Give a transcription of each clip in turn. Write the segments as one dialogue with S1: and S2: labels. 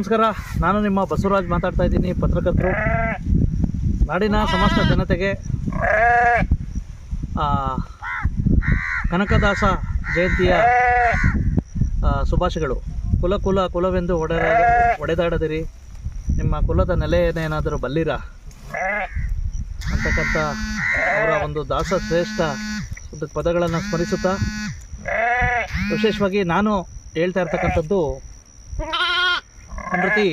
S1: ನಮಸ್ಕಾರ. ನಾನು ನಿಮ್ಮ ಬಸವರಾಜ್ ಮಾತಾಡ್ತಾ ಇದ್ದೀನಿ, ಪತ್ರಕರ್ತರು. ನಾಡಿನ ಸಮಸ್ತ ಜನತೆಗೆ ಕನಕದಾಸ ಜಯಂತಿಯ ಶುಭಾಶಯಗಳು. ಕುಲ ಕುಲ ಕುಲವೆಂದು ಒಡೆದ ಒಡೆದಾಡದಿರಿ ನಿಮ್ಮ ಕುಲದ ನೆಲೆಯನ್ನೇನಾದರೂ ಬಲ್ಲಿರ? ಅಂತಕ್ಕಂಥ ಅವರ ಒಂದು ದಾಸ ಶ್ರೇಷ್ಠ ಒಂದು ಪದಗಳನ್ನು ಸ್ಮರಿಸುತ್ತಾ, ವಿಶೇಷವಾಗಿ ನಾನು ಹೇಳ್ತಾ ಇರ್ತಕ್ಕಂಥದ್ದು ಒಂದು ರೀತಿ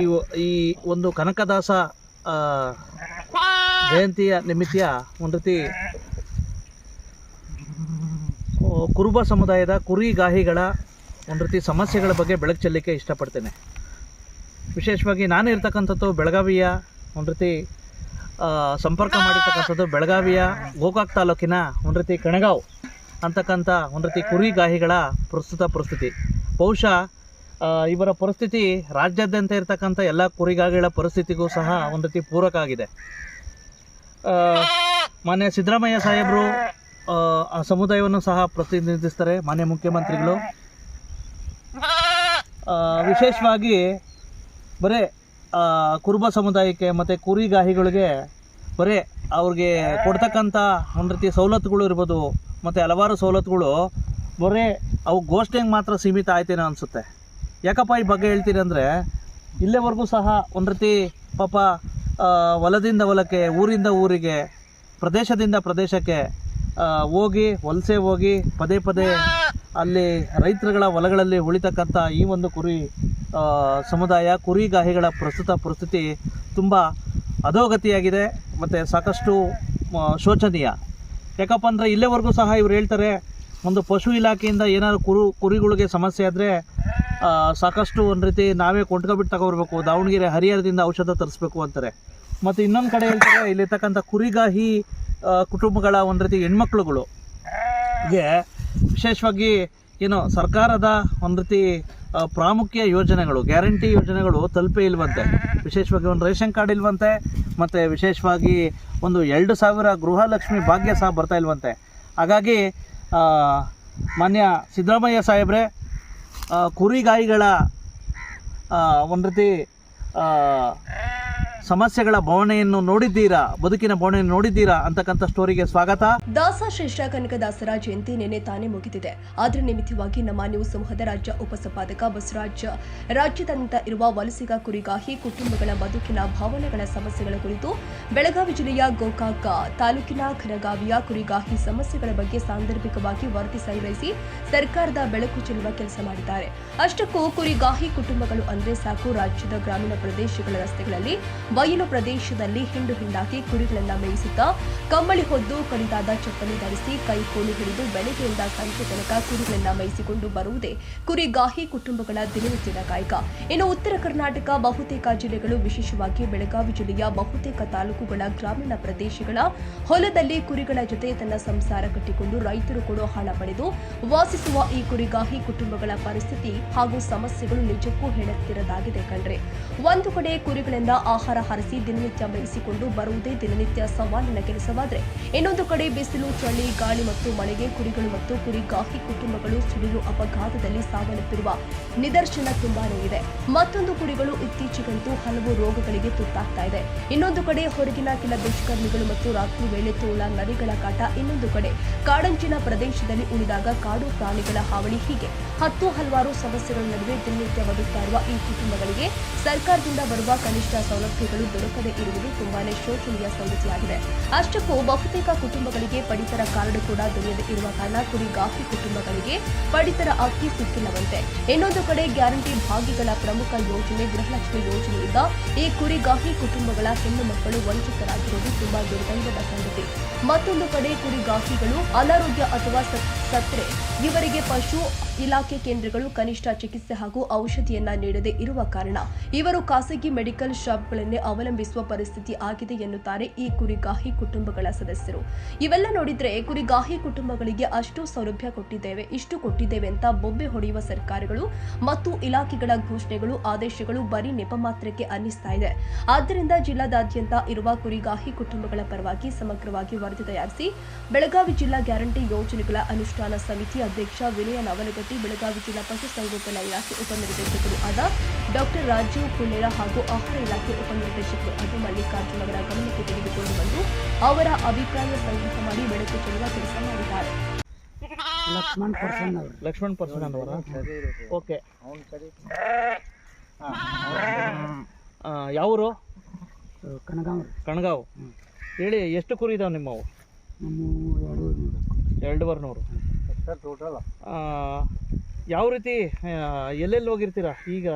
S1: ಈ ಈ ಒಂದು ಕನಕದಾಸ ಜಯಂತಿಯ ನಿಮಿತ್ತ ಒಂದು ರೀತಿ ಕುರುಬ ಸಮುದಾಯದ ಕುರಿಗಾಹಿಗಳ ಒಂದು ರೀತಿ ಸಮಸ್ಯೆಗಳ ಬಗ್ಗೆ ಬೆಳಕು ಚೆಲ್ಲಿಕ್ಕೆ ಇಷ್ಟಪಡ್ತೇನೆ. ವಿಶೇಷವಾಗಿ ನಾನು ಇರ್ತಕ್ಕಂಥದ್ದು ಬೆಳಗಾವಿಯ ಒಂದು ರೀತಿ ಸಂಪರ್ಕ ಮಾಡಿರ್ತಕ್ಕಂಥದ್ದು ಬೆಳಗಾವಿಯ ಗೋಕಾಕ್ ತಾಲೂಕಿನ ಒಂದು ರೀತಿ ಕಣಗಾವ್ ಅಂತಕ್ಕಂಥ ಒಂದು ರೀತಿ ಕುರಿಗಾಹಿಗಳ ಪ್ರಸ್ತುತ ಪರಿಸ್ಥಿತಿ. ಬಹುಶಃ ಇವರ ಪರಿಸ್ಥಿತಿ ರಾಜ್ಯಾದ್ಯಂತ ಇರತಕ್ಕಂಥ ಎಲ್ಲ ಕುರಿಗಾಗಿಗಳ ಪರಿಸ್ಥಿತಿಗೂ ಸಹ ಒಂದು ರೀತಿ ಪೂರಕ ಆಗಿದೆ. ಮಾನ್ಯ ಸಿದ್ದರಾಮಯ್ಯ ಸಾಹೇಬರು ಆ, ಸಮುದಾಯವನ್ನು ಸಹ ಪ್ರತಿನಿಧಿಸ್ತಾರೆ ಮಾನ್ಯ ಮುಖ್ಯಮಂತ್ರಿಗಳು. ವಿಶೇಷವಾಗಿ ಬರೇ ಕುರುಬ ಸಮುದಾಯಕ್ಕೆ ಮತ್ತು ಕುರಿಗಾಹಿಗಳಿಗೆ ಬರೇ ಅವ್ರಿಗೆ ಕೊಡ್ತಕ್ಕಂಥ ಒಂದು ರೀತಿ ಸವಲತ್ತುಗಳು ಇರ್ಬೋದು ಮತ್ತು ಹಲವಾರು ಸವಲತ್ತುಗಳು ಬರೇ ಅವು ಘೋಷಣೆಗೆ ಮಾತ್ರ ಸೀಮಿತ ಆಯ್ತೇನೋ ಅನಿಸುತ್ತೆ. ಯಾಕಪ್ಪ ಈ ಬಗ್ಗೆ ಹೇಳ್ತೀನಿ ಅಂದರೆ, ಇಲ್ಲಿವರೆಗೂ ಸಹ ಒಂದು ರೀತಿ ಪಾಪ ಹೊಲದಿಂದ ಹೊಲಕ್ಕೆ, ಊರಿಂದ ಊರಿಗೆ, ಪ್ರದೇಶದಿಂದ ಪ್ರದೇಶಕ್ಕೆ ಹೋಗಿ, ವಲಸೆ ಹೋಗಿ, ಪದೇ ಪದೇ ಅಲ್ಲಿ ರೈತರುಗಳ ಹೊಲಗಳಲ್ಲಿ ಉಳಿತಕ್ಕಂಥ ಈ ಒಂದು ಕುರಿ ಸಮುದಾಯ, ಕುರಿಗಾಹಿಗಳ ಪ್ರಸ್ತುತ ಪರಿಸ್ಥಿತಿ ತುಂಬ ಅಧೋಗತಿಯಾಗಿದೆ ಮತ್ತು ಸಾಕಷ್ಟು ಶೋಚನೀಯ. ಯಾಕಪ್ಪ ಅಂದರೆ ಇಲ್ಲೇವರೆಗೂ ಸಹ ಇವ್ರು ಹೇಳ್ತಾರೆ ಒಂದು ಪಶು ಇಲಾಖೆಯಿಂದ ಏನಾದ್ರು ಕುರು ಕುರಿಗಳಿಗೆ ಸಮಸ್ಯೆ ಆದರೆ ಸಾಕಷ್ಟು ಒಂದು ರೀತಿ ನಾವೇ ಕೊಂಡ್ಕೊಬಿಟ್ಟು ತಗೊಬರ್ಬೇಕು. ದಾವಣಗೆರೆ ಹರಿಹರದಿಂದ ಔಷಧ ತರಿಸ್ಬೇಕು ಅಂತಾರೆ. ಮತ್ತು ಇನ್ನೊಂದು ಕಡೆ ಹೇಳ್ತಾರೆ, ಇಲ್ಲಿರ್ತಕ್ಕಂಥ ಕುರಿಗಾಹಿ ಕುಟುಂಬಗಳ ಒಂದು ರೀತಿ ಹೆಣ್ಮಕ್ಳುಗಳು ವಿಶೇಷವಾಗಿ ಏನು ಸರ್ಕಾರದ ಒಂದು ರೀತಿ ಪ್ರಾಮುಖ್ಯ ಯೋಜನೆಗಳು, ಗ್ಯಾರಂಟಿ ಯೋಜನೆಗಳು ತಲುಪೇ ಇಲ್ವಂತೆ. ವಿಶೇಷವಾಗಿ ಒಂದು ರೇಷನ್ ಕಾರ್ಡ್ ಇಲ್ವಂತೆ, ಮತ್ತು ವಿಶೇಷವಾಗಿ ಒಂದು ಎರಡು ಸಾವಿರ ಗೃಹಲಕ್ಷ್ಮಿ ಭಾಗ್ಯ ಸಹ ಬರ್ತಾ ಇಲ್ವಂತೆ. ಹಾಗಾಗಿ ಮಾನ್ಯ ಸಿದ್ದರಾಮಯ್ಯ ಸಾಹೇಬ್ರೆ ಕುರಿಗಾಯಿಗಳ ಒಂದು ರೀತಿ ಸಮಸ್ಯೆಗಳ ಬವಣೆಯನ್ನು ನೋಡಿದ್ದೀರಾ? ಬದುಕಿನ ಬವಣೆಯನ್ನು ನೋಡಿದ್ದೀರಾ? ಅಂತಕ್ಕಂಥ ಸ್ಟೋರಿಗೆ ಸ್ವಾಗತ.
S2: ದಾಸ ಶ್ರೇಷ್ಠ ಕನಕದಾಸರ ಜಯಂತಿ ನಿನ್ನೆ ತಾನೇ ಮುಗಿದಿದೆ. ಅದರ ನಿಮಿತ್ತವಾಗಿ ನಮ್ಮ ನ್ಯೂಸ್ ಸಮೂಹದ ರಾಜ್ಯ ಉಪಸಂಪಾದಕ ಬಸವರಾಜ್ ರಾಜ್ಯದಂತ ಇರುವ ವಲಸಿಗ ಕುರಿಗಾಹಿ, ಕುಟುಂಬಗಳ ಬದುಕಿನ ಭಾವನೆಗಳ ಸಮಸ್ಯೆಗಳ ಕುರಿತು ಬೆಳಗಾವಿ ಜಿಲ್ಲೆಯ ಗೋಕಾಕ ತಾಲೂಕಿನ ಖನಗಾವಿಯ ಕುರಿಗಾಹಿ ಸಮಸ್ಯೆಗಳ ಬಗ್ಗೆ ಸಾಂದರ್ಭಿಕವಾಗಿ ವರದಿ ಸಂಗ್ರಹಿಸಿ ಸರ್ಕಾರದ ಬೆಳಕು ಚೆಲ್ಲುವ ಕೆಲಸ ಮಾಡಿದ್ದಾರೆ. ಅಷ್ಟಕ್ಕೂ ಕುರಿಗಾಹಿ ಕುಟುಂಬಗಳು ಅಂದ್ರೆ ಸಾಕು ರಾಜ್ಯದ ಗ್ರಾಮೀಣ ಪ್ರದೇಶಗಳ ರಸ್ತೆಗಳಲ್ಲಿ ಬಯಲು ಪ್ರದೇಶದಲ್ಲಿ ಹಿಂಡು ಹಿಂಡಾಕಿ ಕುರಿಗಳನ್ನ ಮೇಯಿಸುತ್ತಾ ಕಂಬಳಿ ಹೊದ್ದು ಕಡಿದಾದ ಚಪ್ಪಲಿ ಧರಿಸಿ ಕೈ ಕೋಲು ಹಿಡಿದು ಬೆಳಗ್ಗೆಯಿಂದ ಸಂಜೆ ತನಕ ಕುರಿಗಳನ್ನ ಮೇಯಿಸಿಕೊಂಡು ಬರುವುದೇ ಕುರಿಗಾಹಿ ಕುಟುಂಬಗಳ ದಿನನಿತ್ಯದ ಕಾಯಕ. ಇನ್ನು ಉತ್ತರ ಕರ್ನಾಟಕ ಬಹುತೇಕ ಜಿಲ್ಲೆಗಳು, ವಿಶೇಷವಾಗಿ ಬೆಳಗಾವಿ ಜಿಲ್ಲೆಯ ಬಹುತೇಕ ತಾಲೂಕುಗಳ ಗ್ರಾಮೀಣ ಪ್ರದೇಶಗಳ ಹೊಲದಲ್ಲಿ ಕುರಿಗಳ ಜೊತೆ ತನ್ನ ಸಂಸಾರ ಕಟ್ಟಿಕೊಂಡು ರೈತರು ಕೂಡ ಹಣ ಪಡೆದು ವಾಸಿಸುವ ಈ ಕುರಿಗಾಹಿ ಕುಟುಂಬಗಳ ಪರಿಸ್ಥಿತಿ ಹಾಗೂ ಸಮಸ್ಯೆಗಳು ನಿಜಕ್ಕೂ ಹೇಳುತ್ತಿರದಾಗಿದೆ ಕಂಡ್ರೆ ಒಂದು ಕಡೆ ಕುರಿಗಳಿಂದ ಆಹಾರ ಹರಿಸಿ ದಿನನಿತ್ಯ ಮೇಯಿಸಿಕೊಂಡು ಬರುವುದೇ ದಿನನಿತ್ಯ ಸವಾಲಿನ ಕೆಲಸವಾದರೆ. ಇನ್ನೊಂದು ಕಡೆ ಬಿಸಿಲು, ಚಳಿ, ಗಾಳಿ ಮತ್ತು ಮಳೆಗೆ ಕುರಿಗಳು ಮತ್ತು ಕುರಿಗಾಹಿ ಕುಟುಂಬಗಳು ಸಿಡಿಲು ಅಪಘಾತದಲ್ಲಿ ಸಾವನ್ನಪ್ಪಿರುವ ನಿದರ್ಶನ ತುಂಬಾನೇ ಇದೆ. ಮತ್ತೊಂದು ಕುರಿಗಳು ಇತ್ತೀಚೆಗಂತೂ ಹಲವು ರೋಗಗಳಿಗೆ ತುತ್ತಾಗ್ತಾ ಇದೆ. ಇನ್ನೊಂದು ಕಡೆ ಹೊರಗಿನ ಕೆಲ ದುಷ್ಕರ್ಮಿಗಳು ಮತ್ತು ರಾತ್ರಿ ವೇಳೆ ತೋಳ ನರಿಗಳ ಕಾಟ ಇನ್ನೊಂದು ಕಡೆ ಕಾಡಂಚಿನ ಪ್ರದೇಶದಲ್ಲಿ ಉಳಿದಾಗ ಕಾಡು ಪ್ರಾಣಿಗಳ ಹಾವಳಿ ಹೀಗೆ. ಹತ್ತು ಹಲವಾರು ಸಮಸ್ಯೆಗಳ ನಡುವೆ ದಿನನಿತ್ಯ ಬದುಕ್ತಾ ಈ ಕುಟುಂಬಗಳಿಗೆ ಸರ್ಕಾರದಿಂದ ಬರುವ ಕನಿಷ್ಠ ಸೌಲಭ್ಯಗಳು ದೊರಕದೇ ಇರುವುದು ತುಂಬಾನೇ ಶೋಚನೀಯ ಸಂಗತಿಯಾಗಿದೆ. ಅಷ್ಟಕ್ಕೂ ಬಹುತೇಕ ಕುಟುಂಬಗಳಿಗೆ ಪಡಿತರ ಕಾರ್ಡ್ ಕೂಡ ದೊರೆಯದೇ ಇರುವ ಕಾರಣ ಕುರಿಗಾಹಿ ಕುಟುಂಬಗಳಿಗೆ ಪಡಿತರ ಅಕ್ಕಿ ಸಿಕ್ಕಿಲ್ಲವಂತೆ. ಇನ್ನೊಂದು ಕಡೆ ಗ್ಯಾರಂಟಿ ಭಾಗಿಗಳ ಪ್ರಮುಖ ಯೋಜನೆ, ಗೃಹಲಕ್ಷ್ಮಿ ಯೋಜನೆಯಿಂದ ಈ ಕುರಿಗಾಹಿ ಕುಟುಂಬಗಳ ಹೆಣ್ಣು ಮಕ್ಕಳು ವಂಚಿತರಾಗಿರುವುದು ತುಂಬಾ ದುರ್ಗಂಧದ ಸಂಗತಿ. ಮತ್ತೊಂದು ಕಡೆ ಕುರಿಗಾಹಿಗಳು ಅನಾರೋಗ್ಯ ಅಥವಾ ಸತ್ರೆ ಇವರಿಗೆ ಪಶು ಇಲಾಖೆ ಕೇಂದ್ರಗಳು ಕನಿಷ್ಠ ಚಿಕಿತ್ಸೆ ಹಾಗೂ ಔಷಧಿಯನ್ನ ನೀಡದೆ ಇರುವ ಕಾರಣ ಇವರು ಖಾಸಗಿ ಮೆಡಿಕಲ್ ಶಾಪ್ಗಳನ್ನೇ ಅವಲಂಬಿಸುವ ಪರಿಸ್ಥಿತಿ ಆಗಿದೆ ಎನ್ನುತ್ತಾರೆ ಈ ಕುರಿಗಾಹಿ ಕುಟುಂಬಗಳ ಸದಸ್ಯರು. ಇವೆಲ್ಲ ನೋಡಿದ್ರೆ ಕುರಿಗಾಹಿ ಕುಟುಂಬಗಳಿಗೆ ಅಷ್ಟು ಸೌಲಭ್ಯ ಕೊಟ್ಟಿದ್ದೇವೆ, ಇಷ್ಟು ಕೊಟ್ಟಿದ್ದೇವೆ ಅಂತ ಬೊಬ್ಬೆ ಹೊಡೆಯುವ ಸರ್ಕಾರಗಳು ಮತ್ತು ಇಲಾಖೆಗಳ ಘೋಷಣೆಗಳು, ಆದೇಶಗಳು ಬರೀ ನೆಪ ಮಾತ್ರಕ್ಕೆ ಅನ್ನಿಸ್ತಾ ಇದೆ. ಆದ್ದರಿಂದ ಜಿಲ್ಲಾದಾದ್ಯಂತ ಇರುವ ಕುರಿಗಾಹಿ ಕುಟುಂಬಗಳ ಪರವಾಗಿ ಸಮಗ್ರವಾಗಿ ವರದಿ ತಯಾರಿಸಿ ಬೆಳಗಾವಿ ಜಿಲ್ಲಾ ಗ್ಯಾರಂಟಿ ಯೋಜನೆಗಳ ಅನುಷ್ಠಾನ ಅನುಷ್ಠಾನ ಸಮಿತಿ ಅಧ್ಯಕ್ಷ ವಿನಯ ನವಲಗಟ್ಟಿ ಬೆಳಗಾವಿ ಜಿಲ್ಲಾ ಪಶುಸಂಗೋಪನಾ ಇಲಾಖೆ ಉಪನಿರ್ದೇಶಕರು ಆದ ಡಾಕ್ಟರ್ ರಾಜೀವ್ ಪುಣೇರ ಹಾಗೂ ಆಹಾರ ಇಲಾಖೆ ಉಪನಿರ್ದೇಶಕರು ಆದ ಮಲ್ಲಿಕಾರ್ಜುನ್ ಅವರ ಗಮನಕ್ಕೆ ತೆಗೆದುಕೊಂಡು ಬಂದು ಅವರ ಅಭಿಪ್ರಾಯ ಸಂಗ್ರಹ ಮಾಡಿ ಬೆಳಕು ಚೆಲ್ಲುವ ಕೆಲಸ ಮಾಡಿದ್ದಾರೆ.
S3: ಲಕ್ಷ್ಮಣ್ ಪರ್ಸನ್ ಅವರು.
S1: ಲಕ್ಷ್ಮಣ್ ಪರ್ಸನ್ ಅವರ? ಓಕೆ. ಯಾವರು?
S3: ಕಣಗಾವ್.
S1: ಕಣಗಾವ್ ಹೇಳಿ ಎಷ್ಟು ಕುರಿ ಇದಾವೆ ನಿಮ್ಮವು?
S3: ನಮ್ಮ ಎರಡು
S1: ಎರಡೂವರೆ ನೂರು.
S3: ಟೋಟಲ್
S1: ಯಾವ ರೀತಿ ಎಲ್ಲೆಲ್ಲಿ ಹೋಗಿರ್ತೀರಾ? ಈಗ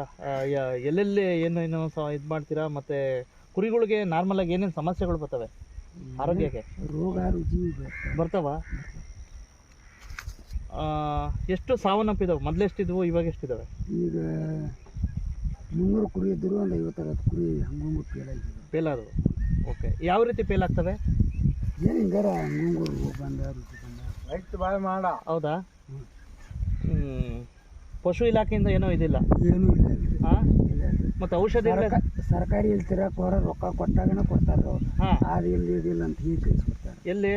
S1: ಎಲ್ಲೆಲ್ಲಿ ಏನೇನು ಸ ಇದು ಮಾಡ್ತೀರಾ? ಮತ್ತೆ ಕುರಿಗಳಿಗೆ ನಾರ್ಮಲ್ ಆಗಿ ಏನೇನು ಸಮಸ್ಯೆಗಳು ಬರ್ತವೆ? ಆರೋಗ್ಯಕ್ಕೆ?
S3: ರೋಗ ರುಚಿ ಬರ್ತವೆ.
S1: ಎಷ್ಟು ಸಾವನ್ನಪ್ಪಿದಾವೆ? ಮೊದಲು ಎಷ್ಟಿದ್ವು? ಇವಾಗ ಎಷ್ಟಿದಾವೆ?
S3: ಈಗ ಮುನ್ನೂರು ಕುರಿ ಇದ್ದರು ಒಂದು ಐವತ್ತರವತ್ತು ಕುರಿ ಹಂಗಂಗು ಫೇಲ್ ಆಗಿದ್ರು
S1: ಪೇಲಾದವು ಓಕೆ. ಯಾವ ರೀತಿ ಪೇಲ್ ಆಗ್ತವೆ?
S3: ಏನು ಹಿಂಗಾರ ಹಂಗಂಗು ರೋಗ ಬಂದ ರುಚಿ ಬಂದ ರೈತ ಬಾಯ್ ಮಾಡ.
S1: ಹೌದಾ?
S3: ಹ್ಮ್.
S1: ಪಶು ಇಲಾಖೆಯಿಂದ ಏನೋ ಇದಿಲ್ಲ?
S3: ಏನೂ ಇಲ್ಲ.
S1: ಹಾಂ. ಮತ್ತು ಔಷಧಿ
S3: ಸರ್ಕ- ಸರ್ಕಾರಿ ಇಲ್ಲಿ ತಿರಕ್ಕೆ ಹೊರ ರೊಕ್ಕ ಕೊಟ್ಟಾಗನ ಕೊಡ್ತಾರೆ ಅವ್ರು.
S1: ಹಾಂ.
S3: ಅದು ಇಲ್ಲಿ ಇದಿಲ್ಲ ಅಂತ ಹೀಗೆ ಕಳಿಸ್ಕೊಡ್ತಾರೆ
S1: ಎಲ್ಲಿ?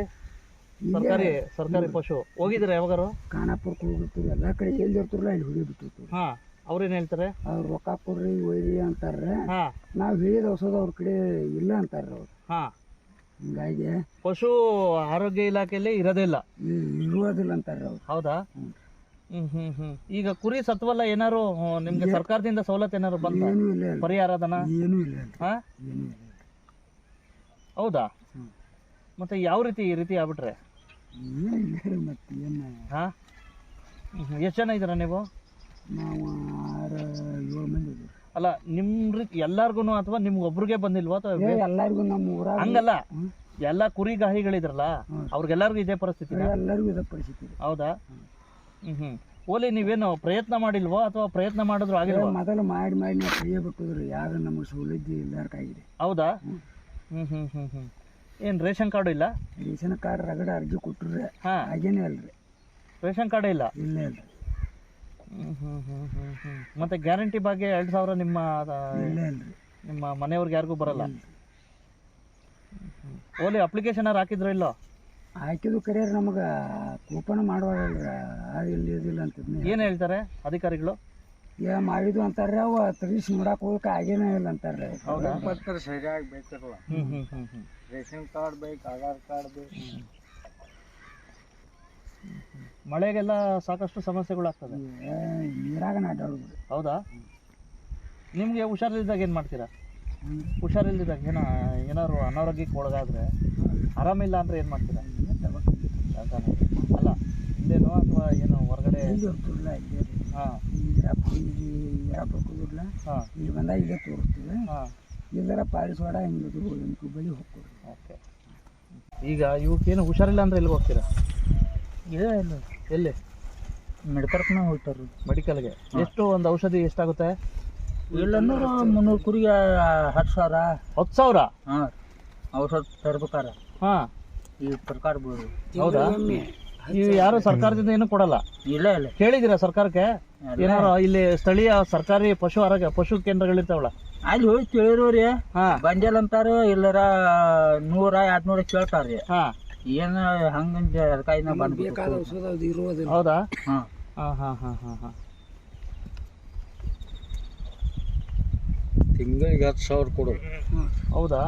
S1: ಸರ್ಕಾರಿ ಸರ್ಕಾರಿ ಪಶು. ಹೋಗಿದ್ರೆ ಯಾವಾಗಾರು?
S3: ಖಾನಾಪುರಕ್ಕೆ ಹೋಗಿರ್ತೀವಿ ಎಲ್ಲ ಕಡೆ ಎಲ್ಲಿ ಇರ್ತಾರಲ್ಲ ಅಲ್ಲಿ ಹುಡಿ ಹಾ.
S1: ಹಾಂ ಅವ್ರೇನು ಹೇಳ್ತಾರೆ?
S3: ಅವ್ರು ರೊಕ್ಕ ಕೊಡ್ರಿ ಒಯ್ರಿ ಅಂತಾರೆ
S1: ಹಾ.
S3: ನಾವು ಹೇಳಿದ ಔಷಧ ಅವ್ರ ಕಡೆ ಇಲ್ಲ ಅಂತಾರೆ ಅವ್ರು.
S1: ಹಾಂ.
S3: ಹಿಂಗಾಗಿ
S1: ಪಶು ಆರೋಗ್ಯ ಇಲಾಖೆಯಲ್ಲಿ ಇರೋದಿಲ್ಲ. ಇಲ್ಲ
S3: ಇರುವುದಿಲ್ಲ ಅಂತಾರೆ ಅವ್ರು.
S1: ಹೌದಾ?
S3: ಹ್ಮ್.
S1: ಹ್ಮ್ ಹ್ಮ್ ಹ್ಮ್. ಈಗ ಕುರಿ ಸತ್ವಲ್ಲ ಏನಾರು ನಿಮ್ಗೆ ಸರ್ಕಾರದಿಂದ ಸವಲತ್ತು ಏನಾರು ಬಂತ?
S3: ಪರಿಹಾರ ಇಲ್ಲ ಏನೂ ಇಲ್ಲ ಅಲ್ಲಿ.
S1: ಹಾ?
S3: ಏನೂ ಇಲ್ಲ
S1: ಹೌದಾ?
S3: ಹ್ಮ್.
S1: ಮತ್ತೆ ಯಾವ ರೀತಿ ಈ ರೀತಿ ಆಗ್ಬಿಟ್ರೆ?
S3: ಏನು ಇಲ್ಲ ಮತ್ತೆ ಏನು
S1: ಹಾ? ಎಷ್ಟು ಜನ ಇದ್ದೀರಾ ನೀವು?
S3: ನಾವು ಆರು ಏಳು ಮಂದಿ ಇದ್ದೀವಿ.
S1: ಅಲ್ಲ ನಿಮ್ ಎಲ್ಲಾರ್ಗು ಅಥವಾ ನಿಮ್ಗೆ ಒಬ್ರಿಗೆ ಬಂದಿಲ್ವಾ ಅಥವಾ
S3: ಎಲ್ಲರಿಗೂ ನಮ್ಮ ಊರ
S1: ಹಂಗಲ್ಲ. ಎಲ್ಲಾ ಕುರಿ
S3: ಕುರಿಗಾಹಿಗಳಿದ್ರಲ್ಲ
S1: ಅವ್ರಿಗೆಲ್ಲಾರ್ಗು ಇದೇ ಪರಿಸ್ಥಿತಿ
S3: ಎಲ್ಲರಿಗೂ ಇದ ಪರಿಸ್ಥಿತಿ
S1: ಹೌದಾ? ಹ್ಮ್. ಹ್ಮ್ ಓಲಿ ನೀವೇನು ಪ್ರಯತ್ನ ಮಾಡಿಲ್ವಾ ಅಥವಾ ಪ್ರಯತ್ನ ಮಾಡಿದ್ರು ಆಗಿಲ್ಲ
S3: ಮೊದಲು ಮಾಡಿ ಮಾಡಿ ನಾವು ಕೈಯ ಬಿಟ್ಟಿದ್ರು ಯಾರು ನಮಗೆ ಸೌಲಭ್ಯ ಇಲ್ಲಾರ್ಕಾಗಿದೆ
S1: ಹೌದಾ?
S3: ಹ್ಮ್.
S1: ಹ್ಮ್ ಹ್ಮ್ ಹ್ಮ್ ಏನು ರೇಷನ್ ಕಾರ್ಡು ಇಲ್ಲ?
S3: ರೇಷನ್ ಕಾರ್ಡ್ ರಗಡ ಅರ್ಜಿ ಕೊಟ್ಟರೆ
S1: ಹಾಂ.
S3: ಹಾಗೇನೇ ಅಲ್ರಿ.
S1: ರೇಷನ್ ಕಾರ್ಡ್ ಇಲ್ಲ?
S3: ಇಲ್ಲ ಇಲ್ರಿ
S1: ಹ್ಮ್ ಹ್ಮ್ ಹ್ಮ್ ಹ್ಮ್ ಹ್ಮ್ ಮತ್ತೆ ಗ್ಯಾರಂಟಿ ಬಗ್ಗೆ ಎರಡು ಸಾವಿರ ನಿಮ್ಮ ನಿಮ್ಮ ಮನೆಯವ್ರಿಗೆ ಯಾರಿಗೂ ಬರಲ್ಲ? ಓಲಿ ಅಪ್ಲಿಕೇಶನ್ ಯಾರು ಹಾಕಿದ್ರು ಇಲ್ಲೋ?
S3: ಹಾಕಿದ್ದು ಕರಿಯರ್ ನಮಗೆ ಕೂಪನ್ ಮಾಡುವಾಗಲ್ರಿ ಅದು ಇಲ್ಲಿ ಇದಿಲ್ಲ ಅಂತಿದ್ನಿ
S1: ಏನು ಹೇಳ್ತಾರೆ ಅಧಿಕಾರಿಗಳು?
S3: ಏ ಮಾಡಿದ್ದು ಅಂತಾರೆ ಅವ ತರಿಸಿ ನೋಡಕ್ ಹೋಗಕ್ಕೆ ಆಗೇನೇ ಇಲ್ಲ ಅಂತಾರೆ ಸರಿಯಾಗಿ
S1: ಹ್ಮ್
S3: ರೇಷನ್ ಕಾರ್ಡ್ ಬೇಕು ಆಧಾರ್ ಕಾರ್ಡ್ ಬೇಕು.
S1: ಮಳೆಗೆಲ್ಲ ಸಾಕಷ್ಟು ಸಮಸ್ಯೆಗಳು ಆಗ್ತದೆ
S3: ನೀರಾಗ ನಾಟಾಡೋದು
S1: ಹೌದಾ? ನಿಮಗೆ ಹುಷಾರಿಲ್ದಾಗ ಏನು ಮಾಡ್ತೀರಾ? ಹುಷಾರಿಲ್ದಿದ್ದಾಗ ಏನೋ ಏನಾದ್ರು ಅನಾರೋಗ್ಯಕ್ಕೆ ಒಳಗಾದರೆ ಆರಾಮಿಲ್ಲ ಅಂದ್ರೆ ಏನು ಮಾಡ್ತೀರಾ? ಅಲ್ಲ ಇಲ್ಲೇನೋ ಅಥವಾ ಏನೋ ಹೊರಗಡೆ? ಹಾಂ. ಹಾಂ.
S3: ಇಲ್ಲಿ ಬಂದಾಗ ಇಲ್ಲೇ ತೋರಿಸ್ತೀವಿ.
S1: ಹಾಂ.
S3: ಇಲ್ಲರ ಪಾಲಿಸೋಡ ಹಿಂಗಿದ್ರು ಎಂಟು ಬಳಿ ಹೋಗ್ತೀವಿ
S1: ಓಕೆ. ಈಗ ಇವಕ್ಕೇನು ಹುಷಾರಿಲ್ಲ ಅಂದ್ರೆ ಎಲ್ಲಿಗೆ ಹೋಗ್ತೀರಾ
S3: ಇಲ್ಲ ಇಲ್ಲ?
S1: ಎಲ್ಲಿ?
S3: ಮೆಡ್ಕರ್ಕನ ಹೋಗ್ತಾರೆ
S1: ಮೆಡಿಕಲ್ಗೆ ಎಷ್ಟು ಒಂದು ಔಷಧಿ ಎಷ್ಟಾಗುತ್ತೆ?
S3: ಇಲ್ಲಂದ್ರೆ ಮುನ್ನೂರು ಕುರಿಗೆ ಹತ್ತು ಸಾವಿರ.
S1: ಹತ್ತು ಸಾವಿರ?
S3: ಹಾಂ. ಔಷಧ ತರ್ಬೇಕಾರ.
S1: ಹಾಂ.
S3: ಈ ಸರ್ಕಾರ
S1: ಹೌದಾ? ನೀವು ಯಾರು ಸರ್ಕಾರದಿಂದ ಏನು ಕೊಡಲ್ಲ?
S3: ಇಲ್ಲ ಇಲ್ಲ.
S1: ಕೇಳಿದ್ದೀರಾ ಸರ್ಕಾರಕ್ಕೆ? ಏನಾರು ಇಲ್ಲಿ ಸ್ಥಳೀಯ ಸರ್ಕಾರಿ ಪಶು ಆರೋಗ್ಯ ಪಶು ಕೇಂದ್ರಗಳಿರ್ತಾವಲ್ಲ?
S3: ಅಲ್ಲಿ ಹೋಗಿ ಕೇಳಿರೋರಿ
S1: ಹಾ.
S3: ಬಂದಿಲ್ಲ ಅಂತಾರ ಇಲ್ಲರ ನೂರ ಎರಡ್ನೂರ ಕೇಳ್ತಾರ್ರಿ.
S1: ಹಾ.
S3: ಏನು ಹಂಗಂತ ಅದಕ್ಕಾಗಿ ಬಂದು
S1: ಹೌದಾ?
S3: ಹಾಂ.
S1: ಹಾಂ ಹಾ ಹಾ ಹಾ ಹಾ.
S3: ತಿಂಗಳಿಗೆ ಹತ್ತು ಸಾವಿರ ಕೊಡು.
S1: ಹೌದಾ?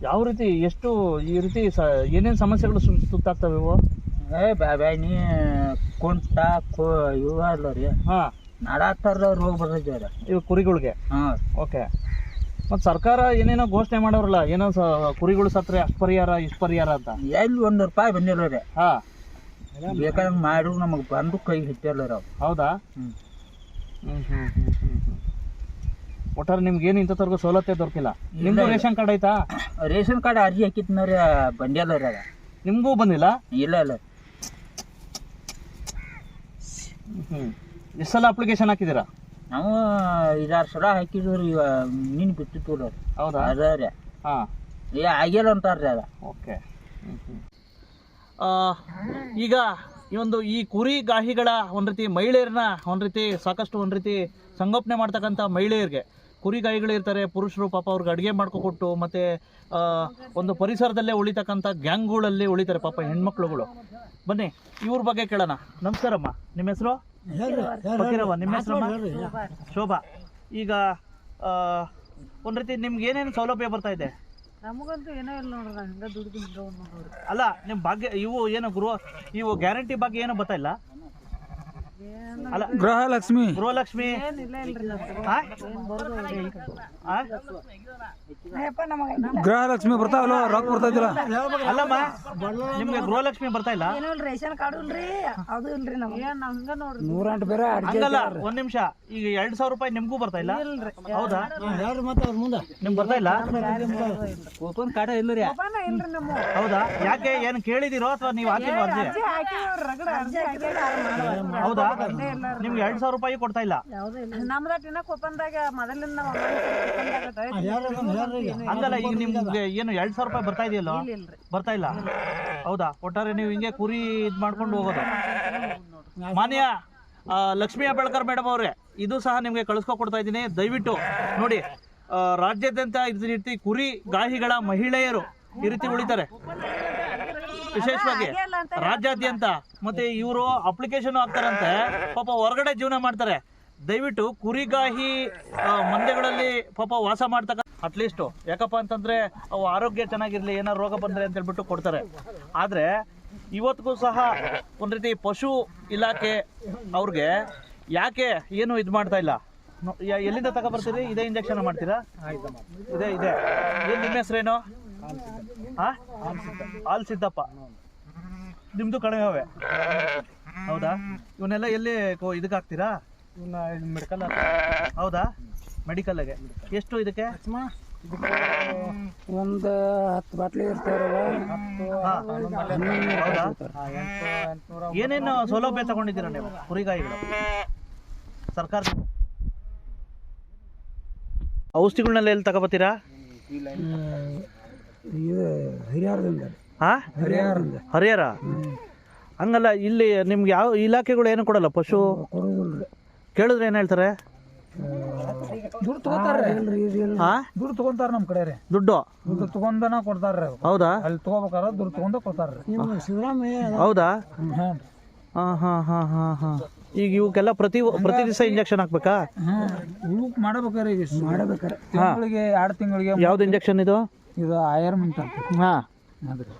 S1: ಯಾವ ರೀತಿ ಎಷ್ಟು ಈ ರೀತಿ ಸ ಏನೇನು ಸಮಸ್ಯೆಗಳು ಸು ಸುತ್ತಾಗ್ತವೆ ಇವು?
S3: ಏ ಬ್ಯಾ ಬ್ಯಾ ನೀ ಕುಂಟ ಕೋ ಇವ ಅಲ್ಲ ರೀ.
S1: ಹಾಂ.
S3: ನಡಾತ್ತಾರ ರೋಗ ಬರ್ತೈತೆ
S1: ಇವು ಕುರಿಗಳಿಗೆ?
S3: ಹಾಂ.
S1: ಓಕೆ. ಮತ್ತು ಸರ್ಕಾರ ಏನೇನೋ ಘೋಷಣೆ ಮಾಡೋರಲ್ಲ ಏನೋ ಸ ಕುರಿಗಳು ಸತ್ರೆ ಅಷ್ಟು ಪರಿಹಾರ ಇಷ್ಟು ಪರಿಹಾರ ಅಂತ.
S3: ಎಲ್ಲಿ ಒಂದು ರೂಪಾಯಿ ಬಂದಿಲ್ಲ ರೀ
S1: ಹಾ.
S3: ಬೇಕಾದಂಗೆ ಮಾಡಿ ನಮಗೆ ಬಂದು ಕೈ ಹಿಟ್ಟಿಲ್ಲ ರೀ ಅವು
S1: ಹೌದಾ?
S3: ಹ್ಞೂ
S1: ಹ್ಮ್ ಹ್ಮ್ ಹ್ಮ್ ಹ್ಮ್ ಹ್ಮ್. ಒಟ್ಟಾರೆ ನಿಮ್ಗೆ ಏನು ಇಂಥವ್ರಿಗೂ ಸವಲತ್ತೇ ದೊರಕಿಲ್ಲ? ನಿಮ್ದು
S3: ಇಲ್ಲ.
S1: ರೇಷನ್ ಕಾರ್ಡ್ ಐತಾ
S3: ರೇಷನ್ ಕಾರ್ಡ್ ಅರ್ಜಿ ಹಾಕಿದ್ನ ರೀ ಬಂದಿಲ್ಲ ರೀ ಅದ.
S1: ನಿಮಗೂ ಬಂದಿಲ್ಲ?
S3: ಇಲ್ಲ ಇಲ್ಲ.
S1: ಎಷ್ಟು ಸಲ ಅಪ್ಲಿಕೇಶನ್ ಹಾಕಿದ್ದೀರಾ?
S3: ನಾವು ಐದಾರು ಸಲ ಹಾಕಿದ್ವಿ ರೀ ಇವ ಮೀನು ಬಿಟ್ಟಿತ್ತು ರೀ
S1: ಹೌದಾ?
S3: ಅದ ರೀ
S1: ಹಾಂ.
S3: ಏ ಆಗಿಲ್ಲ ಅಂತಾರ್ರಿ ಅದ.
S1: ಓಕೆ. ಈಗ ಈ ಒಂದು ಈ ಕುರಿ ಗಾಹಿಗಳ ಒಂದು ರೀತಿ ಮಹಿಳೆಯರನ್ನ ಒಂದು ರೀತಿ ಸಾಕಷ್ಟು ಒಂದು ರೀತಿ ಸಂಗೋಪನೆ ಮಾಡ್ತಕ್ಕಂಥ ಮಹಿಳೆಯರಿಗೆ. ಕುರಿ ಗಾಯಿಗಳು ಇರ್ತಾರೆ ಪುರುಷರು ಪಾಪ ಅವ್ರಿಗೆ ಅಡುಗೆ ಮಾಡ್ಕೊಕೊಟ್ಟು ಮತ್ತು ಒಂದು ಪರಿಸರದಲ್ಲೇ ಉಳಿತಕ್ಕಂಥ ಗ್ಯಾಂಗ್ಗಳಲ್ಲಿ ಉಳಿತಾರೆ ಪಾಪ ಹೆಣ್ಮಕ್ಳುಗಳು. ಬನ್ನಿ ಇವ್ರ ಬಗ್ಗೆ ಕೇಳೋಣ. ನಮಸ್ಕಾರಮ್ಮ. ನಿಮ್ಮ ಹೆಸರು? ಫಕೀರವ್ವ ನಿಮ್ಮ ಹೆಸರಮ್ಮ? ಶೋಭಾ ಈಗ ಆ, ಒಂದ್ ರೀತಿ ನಿಮ್ಗೆ ಏನೇನು ಸೌಲಭ್ಯ ಬರ್ತಾ ಇದೆ?
S4: ನಮಗಂತೂ ಏನೋ ಇಲ್ಲ ನೋಡ್ರಿ ಹಂಗ ದುಡ್ದು ಹಿಂಗ ನೋಡ್ರಿ.
S1: ಅಲ್ಲ ನಿಮ್ಮ ಭಾಗ್ಯ ಇವು ಏನು ಗೃಹ ಇವು ಗ್ಯಾರಂಟಿ ಬಗ್ಗೆ ಏನೋ ಬರ್ತಾ ಇಲ್ಲ? ಅಲ್ಲ
S3: ಗೃಹಲಕ್ಷ್ಮಿ.
S1: ಆ?
S3: ಗೃಹಲಕ್ಷ್ಮಿ ಬರ್ತಾವಲ್ಲ ರೊಕ್ಕ ಬರ್ತಾಯಿಲ್ಲ
S1: ಅಲ್ಲಮ್ಮ ನಿಮ್ಗೆ ಗೃಹಲಕ್ಷ್ಮಿ ಬರ್ತಾ ಇಲ್ಲ?
S4: ಏನೋ ರೇಷನ್ ಕಾರ್ಡ್ ಇಲ್ರಿ ಅದು ಇಲ್ರಿ ನಮ್ಗೆ. ಏನ್ ಹಂಗ ನೋಡ್ರಿ?
S3: ನೂರೆಂಟು ಬೇರೆ
S1: ಹಂಗಲ್ಲ ಒಂದ್ ನಿಮಿಷ. ಈಗ ಎರಡ್ ಸಾವಿರ ರೂಪಾಯಿ ನಿಮ್ಗೂ ಬರ್ತಾ ಇಲ್ಲ?
S4: ಇಲ್ರಿ.
S1: ಹೌದಾ? ನಿಮ್ಗೆ ಬರ್ತಾ ಇಲ್ಲ?
S3: ಕೂಪನ್ ಕಾಟ ಇಲ್ಲ ರೀ.
S4: ಇಲ್ರಿ ನಮ್ಮ.
S1: ಹೌದಾ? ಯಾಕೆ ಏನ್ ಕೇಳಿದಿರೋ ಅಥವಾ ನೀವು ಹಾಕಿಲ್ವ ಅರ್ಜಿ?
S4: ಅರ್ಜಿ ಹಾಕಿವ್ರಿ ರಗಡ ಅರ್ಜಿ ಹಾಕಿವ್ರಿ
S1: ಹೌದಾ? ನಿಮ್ಗೆ ಎರಡ್ ಸಾವಿರ ರೂಪಾಯಿ ಕೊಡ್ತಾ ಇಲ್ಲ.
S4: ನಮ್ದ ಇನ್ನ ಒಪ್ಪಂದಾಗ ಮೊದಲಿಂದ
S1: ಹಂಗಲ್ಲ ಈಗ ನಿಮ್ಗೆ ಏನು ಎರಡ್ ಸಾವಿರ ರೂಪಾಯಿ ಬರ್ತಾ ಇದೆಯಲ್ಲ? ಬರ್ತಾ ಇಲ್ಲ? ಹೌದಾ? ಒಟ್ಟಾರೆ ನೀವು ಹಿಂಗೆ ಕುರಿ ಇದ್ ಮಾಡ್ಕೊಂಡು ಹೋಗೋದು. ಮಾನ್ಯ ಲಕ್ಷ್ಮೀ ಹೆಬ್ಬಾಳ್ಕರ್ ಮೇಡಮ್ ಅವರೇ ಇದು ಸಹ ನಿಮಗೆ ಕಳಿಸ್ಕೊ ಕೊಡ್ತಾ ಇದ್ದೀನಿ. ದಯವಿಟ್ಟು ನೋಡಿ ರಾಜ್ಯಾದ್ಯಂತ ಇದ್ ರೀತಿ ಕುರಿ ಗಾಹಿಗಳ ಮಹಿಳೆಯರು ಈ ರೀತಿ ಉಳಿತಾರೆ. ವಿಶೇಷವಾಗಿ ರಾಜ್ಯಾದ್ಯಂತ ಮತ್ತೆ ಇವರು ಅಪ್ಲಿಕೇಶನ್ ಹಾಕ್ತಾರಂತೆ ಪಾಪ ಹೊರಗಡೆ ಜೀವನ ಮಾಡ್ತಾರೆ. ದಯವಿಟ್ಟು ಕುರಿಗಾಹಿ ಮಂದೆಗಳಲ್ಲಿ ಪಾಪ ವಾಸ ಮಾಡ್ತಕ್ಕ ಅಟ್ಲೀಸ್ಟ್ ಯಾಕಪ್ಪ ಅಂತಂದ್ರೆ ಅವು ಆರೋಗ್ಯ ಚೆನ್ನಾಗಿರ್ಲಿ ಏನಾರು ರೋಗ ಬಂದ್ರೆ ಅಂತ ಹೇಳ್ಬಿಟ್ಟು ಕೊಡ್ತಾರೆ. ಆದ್ರೆ ಇವತ್ತಿಗೂ ಸಹ ಒಂದ್ ರೀತಿ ಪಶು ಇಲಾಖೆ ಅವ್ರಿಗೆ ಯಾಕೆ ಏನು ಇದು ಮಾಡ್ತಾ ಇಲ್ಲ? ಎಲ್ಲಿಂದ ತಗೋ ಎಲ್ಲಿಂದ ತಗೊಬರ್ತೀರಿ ಇದೇ ಇಂಜೆಕ್ಷನ್ ಮಾಡ್ತೀರಾ? ಇದೆ ಇದೆ. ಏನ್ ನಿಮ್ಮ ಹೆಸರೇನು? ಹಾಲ್ ಸಿದ್ದಪ್ಪ. ನಿಮ್ದು ಕಣಗವೆ ಹೌದಾ? ಇವನ್ನೆಲ್ಲ ಎಲ್ಲಿ ಕೋ- ಇದಕ್ಕೆ ಹಾಕ್ತೀರಾ? ಮೆಡಿಕಲ್ ಹೌದಾ? ಮೆಡಿಕಲ್ಗೆ ಎಷ್ಟು ಇದಕ್ಕೆ?
S3: ಒಂದು ಹತ್ತು ಬಾಟ್ಲಿ ಇರ್ತಾರಲ್ಲ
S1: ಏನೇನು ಸೌಲಭ್ಯ ತಗೊಂಡಿದ್ದೀರಾ ನೀವು? ಕುರಿಗಾಯಿಗಳು? ಸರ್ಕಾರ ಔಷಧಿಗಳನ್ನೆಲ್ಲ ಎಲ್ಲಿ ತಗೋಬತ್ತೀರಾ?
S3: ಇದು ಹರಿಯಾರದಿಂದ
S1: ಹಾ
S3: ಹರಿಯಾರದಿಂದ
S1: ಹರಿಹರ? ಹಂಗಲ್ಲ ಇಲ್ಲಿ ನಿಮ್ಗೆ ಯಾವ ಇಲಾಖೆಗಳು ಏನು ಕೊಡಲ್ಲ ಪಶು? ಕೇಳಿದ್ರೆ ಏನು ಹೇಳ್ತಾರೆ?
S3: ದುಡ್ಡು ತಗೋತಾರೆ
S1: ಹಾ
S3: ದುಡ್ಡು ತಗೊಂತಾರ ನಮ್ಮ ಕಡೆ ರೀ
S1: ದುಡ್ಡು?
S3: ದುಡ್ಡು ತಗೊಂಡನ ಕೊಡ್ತಾರ್ರಿ ಅವ್ರು.
S1: ಹೌದಾ?
S3: ಅಲ್ಲಿ ತಗೋಬೇಕಾರ ದುಡ್ಡು ತಗೊಂಡ ಕೊಡ್ತಾರ್ರಿ. ಸಿದ್ದರಾಮಯ್ಯ
S1: ಹೌದಾ?
S3: ಹಾಂ
S1: ಹಾ ಹಾ ಹಾ ಹಾ. ಈಗ ಇವಕ್ಕೆಲ್ಲ ಪ್ರತಿ ಪ್ರತಿ ದಿವಸ ಇಂಜೆಕ್ಷನ್ ಹಾಕ್ಬೇಕಾ?
S3: ಹಾಂ ಇವಕ್ಕೆ ಮಾಡಬೇಕಾರೆ ಈಗ ಮಾಡಬೇಕಾರೆ. ತಿಂಗಳಿಗೆ ಎರಡು ತಿಂಗಳಿಗೆ
S1: ಯಾವ್ದು ಇಂಜೆಕ್ಷನ್ ಇದು?
S3: ಇದು ಆಯರ್ಮೆಂಟ್ ಅಂತ
S1: ಹಾಂ.
S3: ಅದ್ರಿ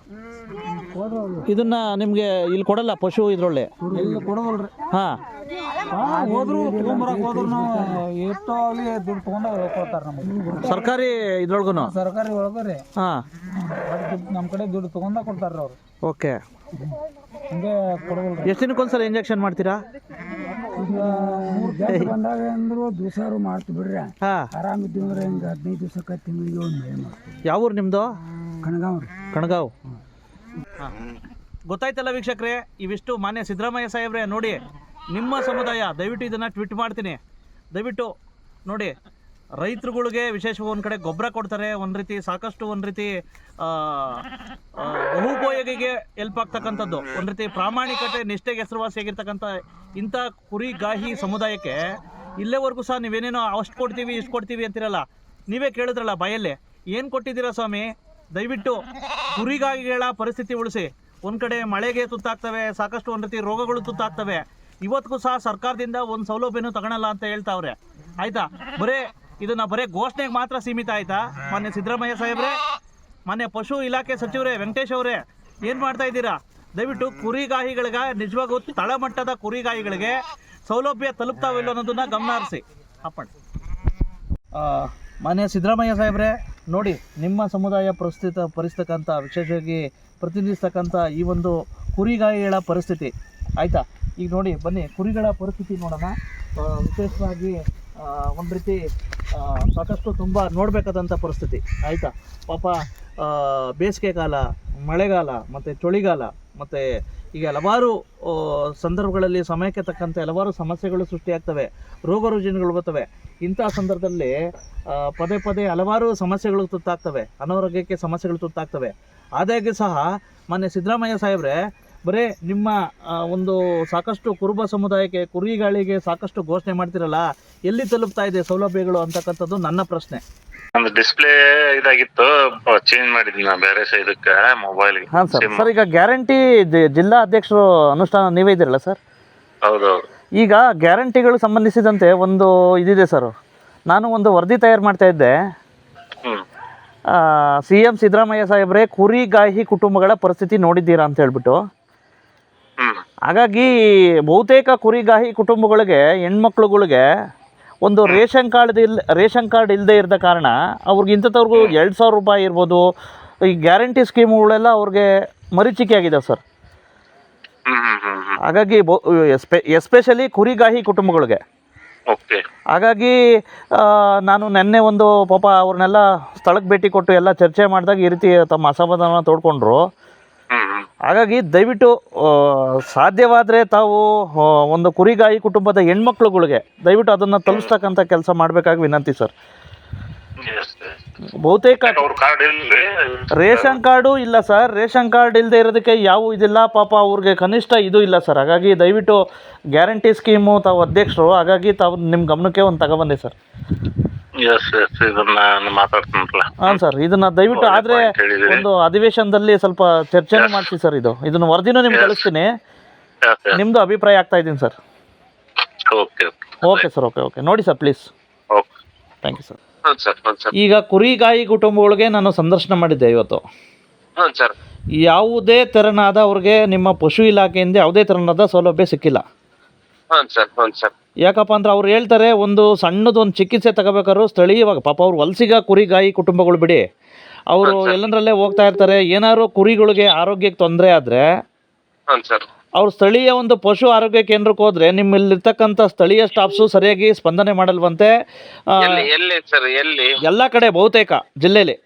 S1: ಇದನ್ನ ನಿಮ್ಗೆ ಇಲ್ಲಿ ಕೊಡಲ್ಲ ಪಶು ಇದ್ರೊಳ್ಳೆ.
S3: ಎಲ್ಲಿ ಕೊಡೋದಲ್ರಿ.
S1: ಹಾ.
S3: ಹೋದ್ರು ತಗೊಂಬರಕ್ ಹೋದ್ರು ನಾವು ಎಷ್ಟೋ ಆಗ್ಲಿ ದುಡ್ಡು ತಗೊಂಡ ಕೊಡ್ತಾರ ನಮಗೆ.
S1: ಸರ್ಕಾರಿ ಇದ್ರೊಳಗೂ
S3: ಸರ್ಕಾರಿ ಒಳಗರಿ
S1: ಹಾ.
S3: ನಮ್ಮ ಕಡೆ ದುಡ್ಡು ತಗೊಂಡ ಕೊಡ್ತಾರ ಅವ್ರು.
S1: ಓಕೆ.
S3: ಹಂಗೆ ಕೊಡೋದಲ್ರಿ.
S1: ಎಷ್ಟು ದಿನಕ್ಕೊಂದ್ಸಲ ಇಂಜೆಕ್ಷನ್ ಮಾಡ್ತೀರಾ?
S3: ಮೂರು ಜನ ಬಂದಾಗ ಅಂದ್ರು ದಿವಸಾರು ಮಾಡ್ತೀವಿ ಬಿಡ್ರಿ.
S1: ಹಾ.
S3: ಆರಾಮಿದ್ದೀವಿ ಅಂದ್ರೆ ಹಿಂಗೆ ಹದಿನೈದು ದಿವಸಕ್ಕೆ ತಿಂಗಳಿಗೆ ಒಂದು ಮಳೆ ಮಾಡ್ತೀವಿ.
S1: ಯಾವ ಊರು ನಿಮ್ದು?
S3: ಕಣಗಾವ್. ರೀ
S1: ಕಣಗಾವ್ ಗೊತ್ತಾಯ್ತಲ್ಲ ವೀಕ್ಷಕರೇ ಇವಿಷ್ಟು ಮಾನ್ಯ ಸಿದ್ದರಾಮಯ್ಯ ಸಾಹೇಬ್ರೆ ನೋಡಿ ನಿಮ್ಮ ಸಮುದಾಯ ದಯವಿಟ್ಟು ಇದನ್ನು ಟ್ವಿಟ್ ಮಾಡ್ತೀನಿ. ದಯವಿಟ್ಟು ನೋಡಿ ರೈತರುಗಳಿಗೆ ವಿಶೇಷವಾಗಿ ಒಂದು ಕಡೆ ಗೊಬ್ಬರ ಕೊಡ್ತಾರೆ, ಒಂದು ರೀತಿ ಸಾಕಷ್ಟು ಒಂದು ರೀತಿ ಬಹುಪಯೋಗಿಗೆ ಹೆಲ್ಪ್ ಆಗ್ತಕ್ಕಂಥದ್ದು. ಒಂದು ರೀತಿ ಪ್ರಾಮಾಣಿಕತೆ ನಿಷ್ಠೆಗೆ ಹೆಸರುವಾಸಿಯಾಗಿರ್ತಕ್ಕಂಥ ಇಂಥ ಕುರಿಗಾಹಿ ಸಮುದಾಯಕ್ಕೆ ಇಲ್ಲೇವರೆಗೂ ಸಹ ನೀವೇನೇನೋ ಅಷ್ಟು ಕೊಡ್ತೀವಿ, ಇಷ್ಟು ಕೊಡ್ತೀವಿ ಅಂತಿರಲ್ಲ, ನೀವೇ ಕೇಳಿದ್ರಲ್ಲ ಬಾಯಲ್ಲಿ. ಏನು ಕೊಟ್ಟಿದ್ದೀರಾ ಸ್ವಾಮಿ? ದಯವಿಟ್ಟು ಕುರಿಗಾಹಿಗಳ ಪರಿಸ್ಥಿತಿ ಉಳಿಸಿ. ಒಂದು ಕಡೆ ಮಳೆಗೆ ತುತ್ತಾಗ್ತವೆ, ಸಾಕಷ್ಟು ಒಂದು ರೀತಿ ರೋಗಗಳು ತುತ್ತಾಗ್ತವೆ. ಇವತ್ತಿಗೂ ಸಹ ಸರ್ಕಾರದಿಂದ ಒಂದು ಸೌಲಭ್ಯನೂ ತಗೊಳಲ್ಲ ಅಂತ ಹೇಳ್ತಾವ್ರೆ. ಆಯ್ತಾ? ಬರೇ ಇದನ್ನ ಬರೀ ಘೋಷಣೆಗೆ ಮಾತ್ರ ಸೀಮಿತ ಆಯ್ತಾ? ಮಾನ್ಯ ಸಿದ್ದರಾಮಯ್ಯ ಸಾಹೇಬ್ರೆ, ಮಾನ್ಯ ಪಶು ಇಲಾಖೆ ಸಚಿವರೇ, ವೆಂಕಟೇಶ್ ಅವರೇ, ಏನು ಮಾಡ್ತಾ ಇದ್ದೀರಾ? ದಯವಿಟ್ಟು ಕುರಿಗಾಹಿಗಳಿಗೆ ನಿಜವಾಗೂ ತಳಮಟ್ಟದ ಕುರಿಗಾಹಿಗಳಿಗೆ ಸೌಲಭ್ಯ ತಲುಪ್ತಾವಿಲ್ಲ ಅನ್ನೋದನ್ನ ಗಮನ ಹರಿಸಿ. ಅಪ್ಪಣ್ಣ ಮಾನ್ಯ ಸಿದ್ದರಾಮಯ್ಯ ಸಾಹೇಬ್ರೆ, ನೋಡಿ, ನಿಮ್ಮ ಸಮುದಾಯ ಪ್ರಸ್ತುತ ಪರಿಸ್ತಕ್ಕಂಥ, ವಿಶೇಷವಾಗಿ ಪ್ರತಿನಿಧಿಸ್ತಕ್ಕಂಥ ಈ ಒಂದು ಕುರಿಗಾಯಿಗಳ ಪರಿಸ್ಥಿತಿ. ಆಯಿತಾ? ಈಗ ನೋಡಿ, ಬನ್ನಿ, ಕುರಿಗಳ ಪರಿಸ್ಥಿತಿ ನೋಡೋಣ. ವಿಶೇಷವಾಗಿ ಒಂದು ರೀತಿ ಸಾಕಷ್ಟು ತುಂಬ ನೋಡಬೇಕಾದಂಥ ಪರಿಸ್ಥಿತಿ. ಆಯಿತಾ? ಪಾಪ ಬೇಸಿಗೆ ಕಾಲ, ಮಳೆಗಾಲ, ಮತ್ತು ಚಳಿಗಾಲ, ಮತ್ತು ಈಗ ಹಲವಾರು ಸಂದರ್ಭಗಳಲ್ಲಿ ಸಮಯಕ್ಕೆ ತಕ್ಕಂತೆ ಹಲವಾರು ಸಮಸ್ಯೆಗಳು ಸೃಷ್ಟಿಯಾಗ್ತವೆ. ರೋಗ ರುಜಿನಗಳು ಬರ್ತವೆ. ಇಂಥ ಸಂದರ್ಭದಲ್ಲಿ ಪದೇ ಪದೇ ಹಲವಾರು ಸಮಸ್ಯೆಗಳು ತುತ್ತಾಗ್ತವೆ. ಅನಾರೋಗ್ಯಕ್ಕೆ ಸಮಸ್ಯೆಗಳು ತುತ್ತಾಗ್ತವೆ. ಆದಾಗ್ಯೂ ಸಹ ಮೊನ್ನೆ ಸಿದ್ದರಾಮಯ್ಯ ಸಾಹೇಬ್ರೆ ಬರೇ ನಿಮ್ಮ ಒಂದು ಸಾಕಷ್ಟು ಕುರುಬ ಸಮುದಾಯಕ್ಕೆ ಕುರಿಗಳಿಗೆ ಸಾಕಷ್ಟು ಘೋಷಣೆ ಮಾಡ್ತಿರಲ್ಲ ಎಲ್ಲಿ ತಲುಪ್ತಾ ಇದೆ ಸೌಲಭ್ಯಗಳು ಅಂತಕ್ಕಂಥದ್ದು ನನ್ನ ಪ್ರಶ್ನೆ.
S5: ನಮ್ದು ಡಿಸ್ಪ್ಲೇ ಇದಾಗಿತ್ತು ಚೇಂಜ್ ಮಾಡಿದ್ವಿ ನಾ ಬೇರೆ ಇದಕ್ಕೆ ಮೊಬೈಲ್
S1: ಹಾಂ ಸರ್ ಸರ್ ಈಗ ಗ್ಯಾರಂಟಿ ಜಿಲ್ಲಾ ಅಧ್ಯಕ್ಷರು ಅನುಷ್ಠಾನ ನೀವೇ ಇದ್ದೀರಲ್ಲ ಸರ್
S5: ಹೌದು
S1: ಈಗ ಗ್ಯಾರಂಟಿಗಳು ಸಂಬಂಧಿಸಿದಂತೆ ಒಂದು ಇದಿದೆ ಸರ್ ನಾನು ಒಂದು ವರದಿ ತಯಾರು ಮಾಡ್ತಾ ಇದ್ದೆ.
S5: ಹ್ಮ್.
S1: ಸಿ ಎಂ ಸಿದ್ದರಾಮಯ್ಯ ಸಾಹೇಬ್ರೆ ಕುರಿಗಾಹಿ ಕುಟುಂಬಗಳ ಪರಿಸ್ಥಿತಿ ನೋಡಿದ್ದೀರಾ ಅಂತ ಹೇಳ್ಬಿಟ್ಟು. ಹಾಗಾಗಿ ಬಹುತೇಕ ಕುರಿಗಾಹಿ ಕುಟುಂಬಗಳಿಗೆ ಹೆಣ್ಮಕ್ಳುಗಳಿಗೆ ಒಂದು ರೇಷನ್ ಕಾರ್ಡ್ ಇಲ್ ರೇಷನ್ ಕಾರ್ಡ್ ಇಲ್ಲದೆ ಇರದ ಕಾರಣ ಅವ್ರಿಗೆ ಇಂಥವ್ರಿಗೂ ಎರಡು ಸಾವಿರ ರೂಪಾಯಿ ಇರ್ಬೋದು. ಈ ಗ್ಯಾರಂಟಿ ಸ್ಕೀಮ್ಗಳೆಲ್ಲ ಅವ್ರಿಗೆ ಮರೀಚಿಕೆ ಆಗಿದೆ ಸರ್. ಹಾಗಾಗಿ ಬೊ ಎಸ್ಪೆ ಎಸ್ಪೆಷಲಿ ಕುರಿಗಾಹಿ ಕುಟುಂಬಗಳಿಗೆ.
S5: ಓಕೆ.
S1: ಹಾಗಾಗಿ ನಾನು ನಿನ್ನೆ ಒಂದು ಪಾಪ ಅವ್ರನ್ನೆಲ್ಲ ಸ್ಥಳಕ್ಕೆ ಭೇಟಿ ಕೊಟ್ಟು ಎಲ್ಲ ಚರ್ಚೆ ಮಾಡಿದಾಗ ಈ ರೀತಿ ತಮ್ಮ ಅಸಮಾಧಾನ ತೋಡ್ಕೊಂಡ್ರು. ಹಾಗಾಗಿ ದಯವಿಟ್ಟು ಸಾಧ್ಯವಾದರೆ ತಾವು ಒಂದು ಕುರಿಗಾಯಿ ಕುಟುಂಬದ ಹೆಣ್ಮಕ್ಳುಗಳಿಗೆ ದಯವಿಟ್ಟು ಅದನ್ನು ತಲುಪಿಸ್ತಕ್ಕಂಥ ಕೆಲಸ ಮಾಡಬೇಕಾಗಿ ವಿನಂತಿ ಸರ್. ಬಹುತೇಕ ರೇಷನ್ ಕಾರ್ಡು ಇಲ್ಲ ಸರ್. ರೇಷನ್ ಕಾರ್ಡ್ ಇಲ್ಲದೆ ಇರೋದಕ್ಕೆ ಯಾವ ಇದಿಲ್ಲ. ಪಾಪ ಅವ್ರಿಗೆ ಕನಿಷ್ಠ ಇದು ಇಲ್ಲ ಸರ್. ಹಾಗಾಗಿ ದಯವಿಟ್ಟು ಗ್ಯಾರಂಟಿ ಸ್ಕೀಮು ತಾವು ಅಧ್ಯಕ್ಷರು. ಹಾಗಾಗಿ ತಾವು ನಿಮ್ಮ ಗಮನಕ್ಕೆ ಒಂದು ತಗೊಬನ್ನಿ ಸರ್.
S5: ಎಸ್ ಎಸ್ ಇದನ್ನ ನಾನು ಮಾತಾಡ್ತೀನಲ್ಲ
S1: ಹಾಂ ಸರ್ ಇದನ್ನ ದಯವಿಟ್ಟು ಆದರೆ ಒಂದು ಅಧಿವೇಶನದಲ್ಲಿ ಸ್ವಲ್ಪ ಚರ್ಚೆನೂ ಮಾಡಿಸಿ ಸರ್ ಇದು. ಇದನ್ನ ವರದಿನೂ ನಿಮ್ಗೆ ಕಳಿಸ್ತೀನಿ. ನಿಮ್ಮದು ಅಭಿಪ್ರಾಯ ಆಗ್ತಾ ಇದ್ದೀನಿ sir.
S5: Okay
S1: okay sir okay okay ನೋಡಿ sir please
S5: okay
S1: thank you sir
S5: ಹೌದು ಸರ್ ಹೌದು ಸರ್
S1: ಈಗ ಕುರಿಗಾಯಿ ಕುಟುಂಬಗಳಿಗೆ ನಾನು ಸಂದರ್ಶನ ಮಾಡಿದ್ದೆ ಇವತ್ತು.
S5: ಹೌದು ಸರ್
S1: ಯಾವುದೇ ತೆರನಾದ ಅವ್ರಿಗೆ ನಿಮ್ಮ ಪಶು ಇಲಾಖೆಯಿಂದ ಯಾವುದೇ ತೆರನಾದ ಸೌಲಭ್ಯ ಸಿಕ್ಕಿಲ್ಲ.
S5: ಹ್ಞೂ ಸರ್ ಹ್ಞೂ ಸರ್.
S1: ಯಾಕಪ್ಪ ಅಂದ್ರೆ ಅವ್ರು ಹೇಳ್ತಾರೆ ಒಂದು ಸಣ್ಣದು ಒಂದು ಚಿಕಿತ್ಸೆ ತಗೋಬೇಕಾದ್ರು ಸ್ಥಳೀಯವಾಗಿ ಪಾಪ ಅವ್ರು ವಲಸಿಗ ಕುರಿಗಾಯಿ ಕುಟುಂಬಗಳು ಬಿಡಿ. ಅವರು ಎಲ್ಲಂದ್ರಲ್ಲೇ ಹೋಗ್ತಾ ಇರ್ತಾರೆ ಏನಾದ್ರು ಕುರಿಗಳಿಗೆ ಆರೋಗ್ಯಕ್ಕೆ ತೊಂದರೆ ಆದರೆ
S5: ಹ್ಞೂ ಸರ್.
S1: ಅವ್ರು ಸ್ಥಳೀಯ ಒಂದು ಪಶು ಆರೋಗ್ಯ ಕೇಂದ್ರಕ್ಕೆ ಹೋದ್ರೆ ನಿಮ್ಮಲ್ಲಿರ್ತಕ್ಕಂಥ ಸ್ಥಳೀಯ ಸ್ಟಾಫ್ಸು ಸರಿಯಾಗಿ ಸ್ಪಂದನೆ ಮಾಡಲ್ವಂತೆ
S5: ಎಲ್ಲಿ ಎಲ್ಲಿ ಸರ್ ಎಲ್ಲಿ?
S1: ಎಲ್ಲ ಕಡೆ ಬಹುತೇಕ ಜಿಲ್ಲೆಯಲ್ಲಿ.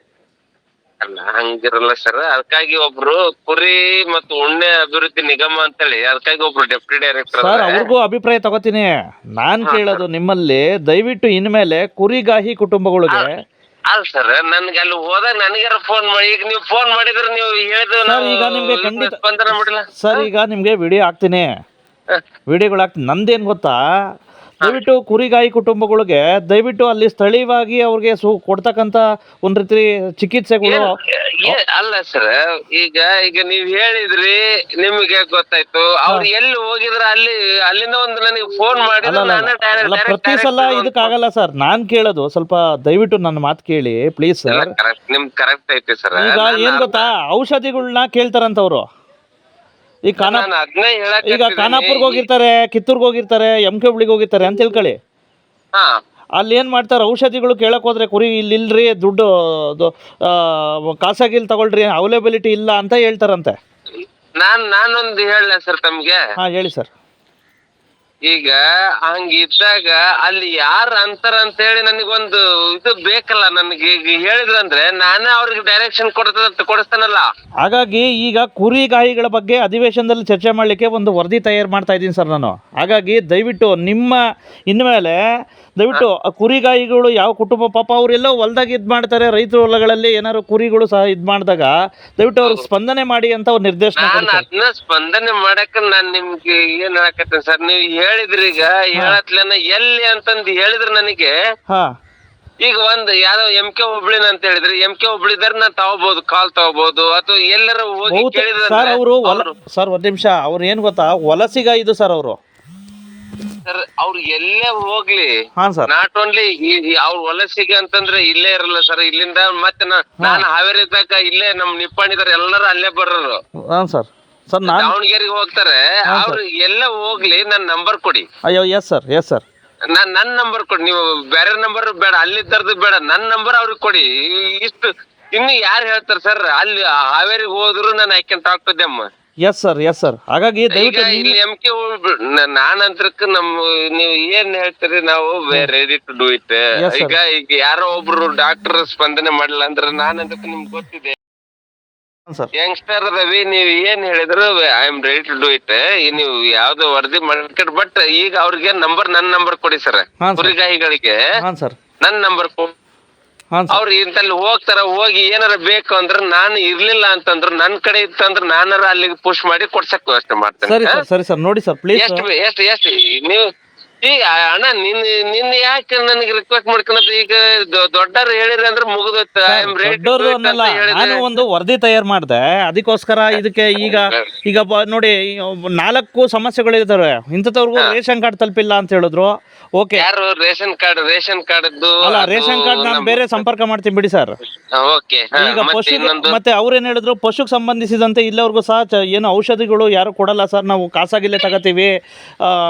S5: ಅಲ್ಲ ಹಂಗಿರಲ್ಲ ಸರ್ ಅದಕ್ಕಾಗಿ ಒಬ್ರು ಕುರಿ ಮತ್ತು ಉಣ್ಣೆ ಅಭಿವೃದ್ಧಿ ನಿಗಮ ಅಂತೇಳಿ ಅದಕ್ಕಾಗಿ ಒಬ್ರು ಡೆಪ್ಟಿ ಡೈರೆಕ್ಟರ್
S1: ಸರ್ ಅವ್ರಿಗೂ ಅಭಿಪ್ರಾಯ ತಗೋತೀನಿ. ನಾನ್ ಕೇಳೋದು ನಿಮ್ಮಲ್ಲಿ ದಯವಿಟ್ಟು ಇನ್ಮೇಲೆ ಕುರಿಗಾಹಿ ಕುಟುಂಬಗಳಿಗೆ
S5: ಅಲ್ಲ ಸರ್ ನನ್ಗೆ ಅಲ್ಲಿ ಹೋದಾಗ ನನಗಾರ ಫೋನ್ ಮಾಡಿ ಈಗ ನೀವು ಫೋನ್ ಮಾಡಿದ್ರೆ ನೀವು
S1: ಸರ್,
S5: ನಾವು
S1: ಈಗ ನಿಮ್ಗೆ ಖಂಡಿತ-
S5: ಸ್ಪಂದನೆ ಮಾಡಿಲ್ಲ.
S1: ಸರ್ ಈಗ ನಿಮಗೆ ವಿಡಿಯೋ ಹಾಕ್ತೀನಿ. ವಿಡಿಯೋಗಳು ಹಾಕ್ತೀನಿ. ನಂದೇನ್ ಗೊತ್ತಾ? ದಯವಿಟ್ಟು ಕುರಿಗಾಯಿ ಕುಟುಂಬಗಳಿಗೆ ದಯವಿಟ್ಟು ಅಲ್ಲಿ ಸ್ಥಳೀಯವಾಗಿ ಅವ್ರಿಗೆ ಸು ಒಂದ್ ಒಂದು ರೀತಿ ಚಿಕಿತ್ಸೆಗಳು
S5: ಏ- ಅಲ್ಲ ಸರ್ ಈಗ ಈಗ ನೀವ್ ಹೇಳಿದ್ರಿ ನಿಮ್ಗೆ ಗೊತ್ತಾಯ್ತು. ಅವ್ರು ಎಲ್ಲಿ ಹೋಗಿದ್ರ ಅಲ್ಲಿ ಅಲ್ಲಿಂದ ಒಂದು ನನಗೆ ಫೋನ್
S1: ಮಾಡಿ
S5: ಮಾಡಿದ್ರೆ
S1: ಅಲ್ಲ
S5: ನಾನೇ direct-
S1: ಅಲ್ಲ
S5: direct-
S1: ಪ್ರತಿ ಸಲ
S5: direct
S1: ಇದಕ್ಕಾಗಲ್ಲ ಸರ್ ನಾನ್ ಕೇಳೋದು ಸ್ವಲ್ಪ ದಯವಿಟ್ಟು ನನ್ನ ಮಾತು ಕೇಳಿ ಪ್ಲೀಸ್
S5: ಎಲ್ಲ
S1: ಸರ್
S5: correct, ನಿಮ್ದ್ ಕರೆಕ್ಟ್ ಐತಿ ಸರ್
S1: ಈಗ ಏನ್ ಗೊತ್ತಾ? ಔಷಧಿಗಳನ್ನ ಕೇಳ್ತಾರಂತವ್ರು. ಈಗ ಖಾನಾ
S5: ನಾನು ಅದನ್ನೇ ಹೇಳಕ್
S1: ಈಗ ಖಾನಾಪುರ್ಗೆ ಹೋಗಿರ್ತಾರೆ ಕಿತ್ತೂರ್ಗೆ ಹೋಗಿರ್ತಾರೆ ಎಂ ಕೆ ಹುಬ್ಳಿಗೆ ಹೋಗಿರ್ತಾರೆ ಅಂತ ತಿಳ್ಕೊಳ್ಳಿ
S5: ಹಾ.
S1: ಅಲ್ಲಿ ಏನು ಮಾಡ್ತಾರೆ ಔಷಧಿಗಳು ಕೇಳಕ್ ಹೋದ್ರೆ ಕುರಿ ಇಲ್ಲಿ ಇಲ್ರಿ ದುಡ್ಡು ಅದು, ಆ, ಖಾಸಗಿಲ್ ತಗೊಳ್ರಿ ಅವೈಲೇಬಿಲಿಟಿ ಇಲ್ಲ ಅಂತ ಹೇಳ್ತಾರಂತೆ.
S5: ನಾನು ನಾನೊಂದು ಹೇಳ ಸರ್ ತಮಗೆ?
S1: ಹಾ ಹೇಳಿ ಸರ್.
S5: ಈಗ ಹಂಗಿದ್ದಾಗ ಅಲ್ಲಿ ಯಾರು ಅಂತಾರ ಅಂತ ಹೇಳಿ ನನಗೊಂದು ಇದು ಬೇಕಲ್ಲ ನನಗೆ ಈಗ ಹೇಳಿದ್ರಂದ್ರೆ ನಾನೇ ಅವ್ರಿಗೆ ಡೈರೆಕ್ಷನ್ ಕೊಡ್ತದ ಕೊಡಿಸ್ತಾನಲ್ಲ.
S1: ಹಾಗಾಗಿ ಈಗ ಕುರಿಗಾಯಿಗಳ ಬಗ್ಗೆ ಅಧಿವೇಶನದಲ್ಲಿ ಚರ್ಚೆ ಮಾಡಲಿಕ್ಕೆ ಒಂದು ವರದಿ ತಯಾರು ಮಾಡ್ತಾ ಇದ್ದೀನಿ ಸರ್ ನಾನು. ಹಾಗಾಗಿ ದಯವಿಟ್ಟು ನಿಮ್ಮ ಇನ್ಮೇಲೆ ದಯವಿಟ್ಟು ಆ ಕುರಿಗಾಯಿಗಳು ಯಾವ ಕುಟುಂಬ ಪಾಪ ಅವರೆಲ್ಲ ಹೊಲ್ದಾಗ ಇದು ಮಾಡ್ತಾರೆ ರೈತರ ಹೊಲಗಳಲ್ಲಿ ಏನಾದ್ರು ಕುರಿಗಳು ಸಹ ಇದು ಮಾಡಿದಾಗ ದಯವಿಟ್ಟು ಅವ್ರಿಗೆ ಸ್ಪಂದನೆ ಮಾಡಿ ಅಂತ ಅವ್ರು ನಿರ್ದೇಶನ
S5: ನಾನ್
S1: ಕೊಡಿ
S5: ಅದನ್ನ ಸ್ಪಂದನೆ ಮಾಡಕ ನಾನ್ ನಿಮ್ಗೆ ಏನ್ ಹೇಳಕತ್ತೇನೆ ಸರ್ ನೀವು ಹೇಳಿದ್ರಿ ಈಗ ಹೇಳತ್ಲೇನ ಎಲ್ಲಿ ಅಂತಂದ್ ಹೇಳಿದ್ರು ನನಗೆ.
S1: ಹಾ.
S5: ಈಗ ಒಂದ್ ಯಾವ್ದೋ ಎಂ ಕೆ ಹುಬ್ಳಿನ ಅಂತ ಹೇಳಿದ್ರಿ ಎಂ ಕೆ ಹುಬ್ಳಿದಾರ ನಾನ್ ತಗೋಬಹುದು ಕಾಲ್ ತಗೋಬಹುದು ಅಥವಾ ಎಲ್ಲರ ಹೋಗಿ ಕೇಳಿದ್ರೆ
S1: ಸರ್ ಅವರು ಹೊಲ ಸರ್ ಒಂದು ನಿಮಿಷ ಅವ್ರು ಏನು ಗೊತ್ತಾ ವಲಸಿಗ ಇದು ಸರ್ ಅವರು.
S5: ಸರ್ ಅವ್ರು ಎಲ್ಲೇ ಹೋಗ್ಲಿ.
S1: ಹಾಂ ಸರ್.
S5: ನಾಟ್ ಓನ್ಲಿ ಅವ್ರ ವಲಸಿಗೆ ಅಂತಂದ್ರೆ ಇಲ್ಲೇ ಇರಲ್ಲ ಸರ್ ಇಲ್ಲಿಂದ ಮತ್ತೆ ನಾ- ನಾನು ಹಾವೇರಿ ತನಕ ಇಲ್ಲೇ ನಮ್ ನಿಪ್ಪಾಣಿದಾರ ಎಲ್ಲರೂ ಅಲ್ಲೇ ಬರೋರು.
S1: ಹಾಂ ಸರ್. ಸರ್ ನಾನು
S5: ದಾವಣಗೆರೆಗೆ ಹೋಗ್ತಾರೆ. ಅವ್ರು ಎಲ್ಲ ಹೋಗ್ಲಿ ನನ್ ನಂಬರ್ ಕೊಡಿ.
S1: ಅಯ್ಯೋ ಎಸ್ ಸರ್ ಎಸ್ ಸರ್
S5: ನಾನ್ ನನ್ ನಂಬರ್ ಕೊಡಿ. ನೀವು ಬೇರೆ ನಂಬರ್ ಬೇಡ ಅಲ್ಲಿ ಅಲ್ಲಿದ್ದರ್ದು ಬೇಡ ನನ್ ನಂಬರ್ ಅವ್ರಿಗೆ ಕೊಡಿ. ಇಷ್ಟು ಇನ್ನು ಯಾರು ಹೇಳ್ತಾರೆ ಸರ್ ಅಲ್ಲಿ ಹಾವೇರಿಗೆ ಹೋದ್ರು ನಾನು ಐಕ್ಯಂತ to them
S1: yes sir yes sir ಹಾಗಾಗಿ
S5: ಈಗ
S1: ದಯವಿಟ್ಟು ನಿಮ್ಮ-
S5: ಇಲ್ಲಿ ಎಂ ಕೆ ನಾನಂತ್ರಕ್ ನಮ್ಮ ನೀವು ಏನ್ ಹೇಳ್ತೀರಿ ನಾವು ready to do it
S1: Yes, sir.
S5: ಈಗ ಈಗ ಯಾರೋ ಒಬ್ರು ಡಾಕ್ಟರ್ ಸ್ಪಂದನೆ ಮಾಡಲ್ಲ ಅಂದ್ರೆ ನಾನಂತಕ್ ನಿಮ್ಗೆ ಗೊತ್ತಿದೆ.
S1: ಸರ್
S5: ಯಂಗ್ಸ್ಟರ್ ರವಿ ನೀವು ಏನ್ ಹೇಳಿದ್ರು I am ready to do it ನೀವು ಯಾವ್ದು ವರದಿ ಮಾಡ್ಕೊಂಡ್ ಬಟ್ ಈಗ ಅವ್ರಿಗೆ ನಂಬರ್ ನನ್ ನಂಬರ್ ಕೊಡಿ ಸರ್
S1: ಹಾಂ ಸರ್
S5: ಕುರಿಗಾಯಿಗಳಿಗೆ
S1: ಹಾಂ ಸರ್
S5: ನನ್ ನಂಬರ್
S1: ಹಾಂ ಸರ್.
S5: ಅವ್ರು ಇಂತಲ್ಲಿ ಹೋಗ್ತಾರ ಹೋಗಿ ಏನಾರ ಬೇಕು ಅಂದ್ರೆ ನಾನು ಇರ್ಲಿಲ್ಲ ಅಂತಂದ್ರ ನನ್ ಕಡೆ ಇತ್ತಂದ್ರ ನಾನಾರ ಅಲ್ಲಿಗೆ ಪುಷ್ ಮಾಡಿ ಕೊಡ್ಸಕ್ ವ್ಯವಸ್ಥೆ ಮಾಡ್ತೇನೆ.
S1: ಸರಿ ಸರ್ ಸರಿ ಸರ್ ನೋಡಿ ಸರ್ ಪ್ಲೀಸ್
S5: ಎಷ್ಟು ಎಷ್ಟು ಎಷ್ಟು ನೀವು ಈ ಅಣ್ಣ ನಿನ್ ನಿನ್ ಯಾಕೆ ನನಗೆ ರಿಕ್ವೆಸ್ಟ್ ಈಗ ದೊ- ದೊಡ್ಡವ್ರು ಹೇಳಿರಿ ಅಂದ್ರೆ
S1: ಅನ್ನಲ್ಲ ನಾನು ಒಂದು ವರದಿ ತಯಾರು ಮಾಡಿದೆ. ಅದಕ್ಕೋಸ್ಕರ ಇದಕ್ಕೆ ಈಗ ಈಗ ನೋಡಿ ನಾಲ್ಕು ಸಮಸ್ಯೆಗಳಿದ್ದಾವೆ ಇಂಥವ್ರಿಗೂ ರೇಷನ್ ಕಾರ್ಡ್ ತಲುಪಿಲ್ಲ ಅಂತ ಹೇಳಿದ್ರು. ಓಕೆ.
S5: ಯಾರು ರೇಷನ್ ಕಾರ್ಡ್ ರೇಷನ್ ಕಾರ್ಡ್
S1: ಅಲ್ಲ ರೇಷನ್ ಕಾರ್ಡ್ ನಾನು ಬೇರೆ ಸಂಪರ್ಕ ಮಾಡ್ತೀನಿ ಬಿಡಿ ಸರ್.
S5: ಓಕೆ.
S1: ಈಗ ಪಶು ಮತ್ತೆ ಅವ್ರೇನ್ ಹೇಳಿದ್ರು? ಪಶುಗೆ ಸಂಬಂಧಿಸಿದಂತೆ ಇಲ್ಲವರೆಗೂ ಸಹ ಏನು ಔಷಧಿಗಳು ಯಾರು ಕೊಡಲ್ಲ ಸರ್. ನಾವು ಖಾಸಗಿಲ್ಲೇ ತಗೋತೀವಿ.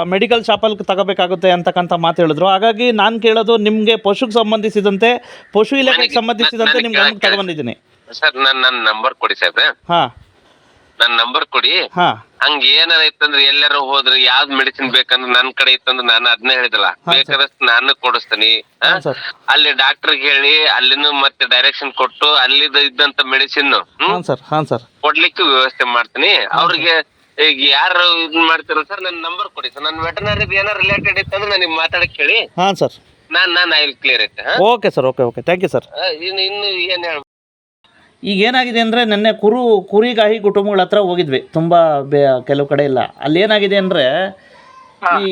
S1: ಮೆಡಿಕಲ್ ಶಾಪಲ್ಲಿ ತಗೋಬೇಕಾಗುತ್ತೆ ಅಂತಕ್ಕಂಥ ಮಾತು ಹೇಳಿದ್ರು. ಹಾಗಾಗಿ ನಾನು ಕೇಳೋದು ನಿಮಗೆ ಪಶುಗೆ ಸಂಬಂಧಿಸಿದಂತೆ ಪಶು ಇಲಾಖೆಗೆ ಸಂಬಂಧಿಸಿದಂತೆ ನಿಮ್ಗೆ ಗಮನಕ್ಕೆ ತಗೊಂಡಿದ್ದೀನಿ.
S5: ಸರ್ ನನ್ನ ನನ್ನ ನಂಬರ್ ಕೊಡಿ ಸರ್.
S1: ಹಾಂ.
S5: ನನ್ನ ನಂಬರ್ ಕೊಡಿ.
S1: ಹಾಂ.
S5: ಹಂಗ ಏನಾರ ಇತ್ತಂದ್ರೆ ಎಲ್ಲಾರು ಹೋದ್ರೆ ಯಾವ್ದ್ ಮೆಡಿಸಿನ್ ಬೇಕಂದ್ರೆ ನನ್ ಕಡೆ ಇತ್ತಂದ್ರೆ ನಾನು ಅದನ್ನೇ ಹೇಳಿದಲ್ಲ ಬೇಕಾದಷ್ಟು ನಾನು ಕೊಡಿಸ್ತೀನಿ. ಆ?
S1: ಹಾಂ ಸರ್.
S5: ಅಲ್ಲಿ ಡಾಕ್ಟರ್ ಹೇಳಿ ಅಲ್ಲಿನೂ ಮತ್ತೆ ಡೈರೆಕ್ಷನ್ ಕೊಟ್ಟು ಅಲ್ಲಿ ಇದ್ದಂತ ಮೆಡಿಸಿನ್
S1: ಹಾಂ ಸರ್. ಹಾಂ ಸರ್.
S5: ಕೊಡ್ಲಿಕ್ಕೆ ವ್ಯವಸ್ಥೆ ಮಾಡ್ತೀನಿ. ಅವ್ರಿಗೆ ಈಗ ಯಾರು ಇದ್ ಮಾಡ್ತೀರ ಸರ್ ನನ್ನ ನಂಬರ್ ಕೊಡಿ ಸರ್. ನನ್ನ ವೆಟನರಿ ಏನಾರ ರಿಲೇಟೆಡ್ ಇತ್ತಂದ್ರೆ ನನಗೆ ಮಾತಾಡಕ್ ಹೇಳಿ.
S1: ಹಾಂ ಸರ್.
S5: ನಾನ್ ನಾನ್ I will clear it
S1: okay sir okay okay. Thank you sir.
S5: ಇನ್ನು ಇನ್ನು ಏನ್ ಹೇಳ
S1: ಈಗ ಏನಾಗಿದೆ ಅಂದರೆ ನಿನ್ನೆ ಕುರು ಕುರಿಗಾಹಿ ಕುಟುಂಬಗಳ ಹತ್ರ ಹೋಗಿದ್ವಿ. ತುಂಬ ಬೇ ಕೆಲವು ಕಡೆ ಇಲ್ಲ. ಅಲ್ಲಿ ಏನಾಗಿದೆ ಅಂದರೆ ಈ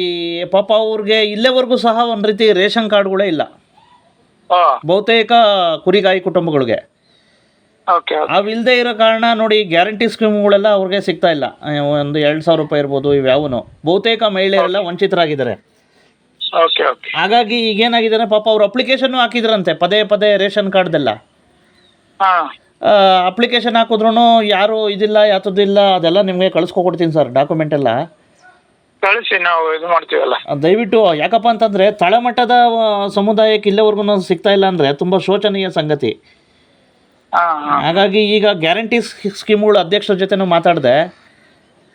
S1: ಪಾಪ ಅವ್ರಿಗೆ ಇಲ್ಲೇವರೆಗೂ ಸಹ ಒಂದು ರೀತಿ ರೇಷನ್ ಕಾರ್ಡ್ಗಳೇ ಇಲ್ಲ. ಬಹುತೇಕ ಕುರಿಗಾಯಿ ಕುಟುಂಬಗಳಿಗೆ. ಅವಿಲ್ಲದೆ ಇರೋ ಕಾರಣ ನೋಡಿ ಗ್ಯಾರಂಟಿ ಸ್ಕೀಮ್ಗಳೆಲ್ಲ ಅವ್ರಿಗೆ ಸಿಗ್ತಾ ಇಲ್ಲ. ಒಂದು ಎರಡು ಸಾವಿರ ರೂಪಾಯಿ ಇರ್ಬೋದು ಇವ್ಯಾವನು ಬಹುತೇಕ ಮಹಿಳೆಯರೆಲ್ಲ ವಂಚಿತರಾಗಿದ್ದಾರೆ. ಹಾಗಾಗಿ ಈಗೇನಾಗಿದೆ ಅಂದರೆ ಪಾಪ ಅವ್ರು ಅಪ್ಲಿಕೇಶನ್ ಹಾಕಿದ್ರಂತೆ ಪದೇ ಪದೇ ರೇಷನ್ ಕಾರ್ಡ್ದೆಲ್ಲ. ಅಪ್ಲಿಕೇಶನ್ ಹಾಕಿದ್ರು ಯಾರು ಇದಿಲ್ಲ ಯಾತದಿಲ್ಲ ಅದೆಲ್ಲ ನಿಮಗೆ ಕಳಿಸ್ಕೊಡ್ತೀನಿ ಸರ್ ಡಾಕ್ಯುಮೆಂಟ್ ಎಲ್ಲ.
S3: ಕಳಿಸಿ ನಾವು ಇದು ಮಾಡ್ತೀವಲ್ಲ.
S1: ದಯವಿಟ್ಟು ಯಾಕಪ್ಪ ಅಂತಂದ್ರೆ ತಳಮಟ್ಟದ ಸಮುದಾಯಕ್ಕೆ ಇಲ್ಲಿವರೆಗೂ ಸಿಗ್ತಾ ಇಲ್ಲ ಅಂದ್ರೆ ತುಂಬಾ ಶೋಚನೀಯ ಸಂಗತಿ. ಹಾಗಾಗಿ ಈಗ ಗ್ಯಾರಂಟಿ ಸ್ಕೀಮ್ಗಳು ಅಧ್ಯಕ್ಷರ ಜೊತೆನೂ ಮಾತಾಡಿದೆ.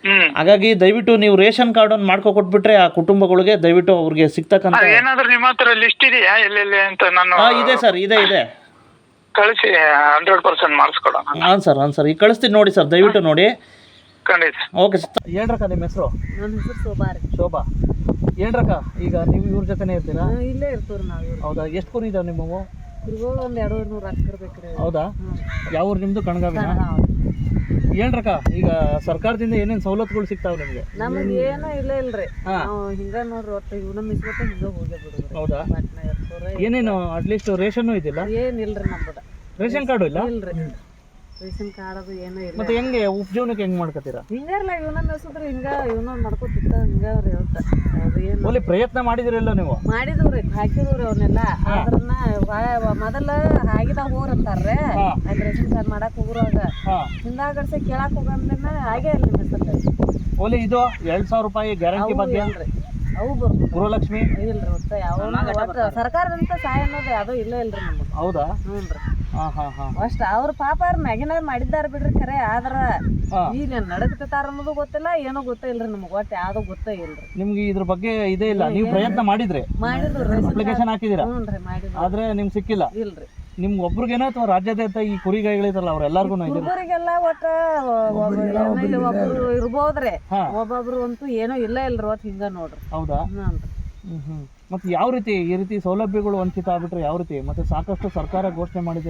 S3: ಹ್ಮ್.
S1: ಹಾಗಾಗಿ ದಯವಿಟ್ಟು ನೀವು ರೇಷನ್ ಕಾರ್ಡ್ ಅನ್ನು ಮಾಡ್ಕೊ ಕೊಟ್ಬಿಟ್ರೆ ಆ ಕುಟುಂಬಗಳಿಗೆ ದಯವಿಟ್ಟು ಅವ್ರಿಗೆ ಸಿಗ್ತಕ್ಕಂಥ
S3: ಅದ್ ಏನಾದ್ರು ನಿಮ್ಮ ಹತ್ರ ಲಿಸ್ಟ್ ಇದೆಯಾ? ಎಲ್ಲೆಲ್ಲಿ ಅಂತ ನಾನು
S1: ಹಾಂ ಇದೆ ಸರ್ ಇದೆ ಇದೆ.
S3: ಕಳಿಸಿ ಹಂಡ್ರೆಡ್ ಪರ್ಸೆಂಟ್ ಮಾಡಿಸ್ಕೊಡೋಣ.
S1: ಹಾಂ ಸರ್ ಹಾಂ ಸರ್. ಈಗ ಕಳಿಸ್ತೀನಿ ನೋಡಿ ಸರ್ ದಯವಿಟ್ಟು ನೋಡಿ.
S3: ಖಂಡಿತ.
S1: Okay sir. ಹೇಳ್ರಕ್ಕ ನಿಮ್ಮ ಹೆಸರು?
S4: ನನ್ನ ಹೆಸರು ಶೋಭಾ
S1: ಶೋಭಾ. ಹೇಳ್ರಕ್ಕ ಈಗ ನೀವು ಇವ್ರ ಜೊತೆನೇ ಇರ್ತೀರಾ?
S4: ಇಲ್ಲೇ ಇರ್ತೀವಿ ನಾವು
S1: ಹೌದಾ ಎಷ್ಟು ಕುರಿ ಇದಾವೆ ನಿಮ್ಮವು?
S4: ಕುರಿಗಳು ಒಂದು ಎರಡು ನೂರು ಹಾಕಿರ್ಬೇಕ್ರಿ
S1: ಹೌದಾ? ಯಾವ ಊರು ನಿಮ್ಮದು ಕಣಗಾವಿನ? ಏನ್ರಕ್ಕ ಈಗ ಸರ್ಕಾರದಿಂದ ಏನೇನು ಸವಲತ್ತುಗಳು ಸಿಗ್ತಾವೆ ನಿಮಗೆ?
S4: ನಮಗೆ ಏನೂ ಇಲ್ಲ ಇಲ್ರಿ. ನಾವು ಹಿಂಗ ನೋಡ್ರಿ ಒಟ್ಟು ಇವನ ಮಿಸ್ಕೊತ ಹಿಂಗ ಹೋಗೇ
S1: ಹೌದಾ? ಏನೇನು ಅಟ್ಲೀಸ್ಟ್ ರೇಷನ್ನು ಇದಿಲ್ಲ?
S4: ಏನಿಲ್ರಿ ನಮ್ಮದ
S1: ರೇಷನ್ ಕಾರ್ಡು ಇಲ್ಲ?
S4: ಇಲ್ರಿ. ರೇಷನ್ ಕಾರ್ಡ್ ಅದು ಏನೂ ಇಲ್ಲ.
S1: ಮತ್ತೆ ಹೆಂಗೆ ಉಪಜೀವನಕ್ಕೆ ಹೆಂಗ್ ಮಾಡ್ಕೋತೀರಾ
S4: ಹಿಂಗಾರಲ್ಲ ಇವನ ಮೆಸ್ಸಿದ್ರೆ ಹಿಂಗ ಇವನ ಮಾಡ್ಕೊತಿತ್ತ ಹಿಂಗ ಒಟ್ಟ ಅದು ಏನು
S1: ಒಳ್ಳೆ ಪ್ರಯತ್ನ ಮಾಡಿದಿರಲ್ಲ ನೀವು?
S4: ಮಾಡಿದವ್ರಿ ಹಾಕಿದವ್ರಿ ಅವನ್ನೆಲ್ಲ ಅದ್ರನ್ನ ವ- ಮೊದಲ ಆಗಿದ ಹೋರ್
S1: ಅಂತಾರ್ರೆ.
S4: ಅದ್ ರೇಷನ್ ಕಾರ್ಡ್ ಮಾಡಕ್ ಹೋಗುವಾಗ
S1: ಹಾ.
S4: ಹಿಂದಾಗಡ್ಸೆ ಕೇಳಕ್ ಹೋಗಂದ್ರೆ ಹಾಗೆ ಹೆಸರು
S1: ಒಲೆ ಇದು ಎರಡ್ ಸಾವಿರ ರೂಪಾಯಿ ಗ್ಯಾರಂಟಿ ಬಗ್ಗೆ?
S4: ಅವು ಬರ್ಬೋದು
S1: ಗೃಹಲಕ್ಷ್ಮಿ?
S4: ಇಲ್ರಿ ಒಟ್ಟ ಯಾವ ಒಟ್ಟ ಸರ್ಕಾರದಂತ ಸಹಾಯ ಅನ್ನೋದು ಅದು ಇಲ್ಲ ಇಲ್ರಿ ನಮ್ಗೆ
S1: ಹೌದಾ?
S4: ಹ್ಞೂ ರೀ
S1: ಹಾಂ ಹಾಂ ಹಾಂ.
S4: ಅಷ್ಟ ಅವ್ರ ಪಾಪ ಅವ್ರ ಮ್ಯಾಗಿನ ಮಾಡಿದ್ದಾರ ಬಿಡ್ರಿ ಖರೆ ಆದ್ರ ಈಗ ನಡಕ್ತಾರ ಅನ್ನೋದು ಗೊತ್ತಿಲ್ಲ ಏನೋ ಗೊತ್ತೇ ಇಲ್ರಿ ನಮ್ಗೆ ಒಟ್ಟ ಯಾವ್ದು ಗೊತ್ತೇ ಇಲ್ರಿ.
S1: ನಿಮ್ಗೆ ಇದ್ರ ಬಗ್ಗೆ ಇದೇ ಇಲ್ಲ. ನೀವು ಪ್ರಯತ್ನ ಮಾಡಿದ್ರಿ.
S4: ಮಾಡಿದ್ರು
S1: ಅಪ್ಲಿಕೇಶನ್ ಹಾಕಿದಿರಾ
S4: ಹ್ಞೂ ರೀ ಮಾಡಿದ್ರಿ.
S1: ಆದ್ರೆ ನಿಮ್ಗೆ ಸಿಕ್ಕಿಲ್ಲ.
S4: ಇಲ್ರಿ.
S1: ನಿಮ್ಗೆ ಒಬ್ರಿಗೇನೋ ಅಥವಾ ರಾಜ್ಯಾದ್ಯಂತ ಈ ಕುರಿಗಾಯಿಗಳಿದಾರಲ್ಲ ಅವ್ರೆಲ್ಲರಿಗೂ
S4: ಹುಡುಗರಿಗೆಲ್ಲ ಒಟ್ಟ ಒಬ್ರು ಒಬ್ರು ಇರ್ಬೋದ್ರಿ
S1: ಹಾ.
S4: ಒಬ್ಬೊಬ್ರು ಅಂತೂ ಏನೋ ಇಲ್ಲ ಇಲ್ರಿ ಒಟ್ಟು ಹಿಂಗ ನೋಡ್ರಿ.
S1: ಹೌದಾ?
S4: ಹ್ಞೂ
S1: ಹ್ಮ್ ಹ್ಮ್. ಮತ್ತೆ ಯಾವ ರೀತಿ ಈ ರೀತಿ ಸೌಲಭ್ಯಗಳು ವಂಚಿತ ಆಗ್ಬಿಟ್ರೆ ಯಾವ ರೀತಿ? ಮತ್ತೆ ಸಾಕಷ್ಟು ಸರ್ಕಾರ ಘೋಷಣೆ ಮಾಡಿದೆ.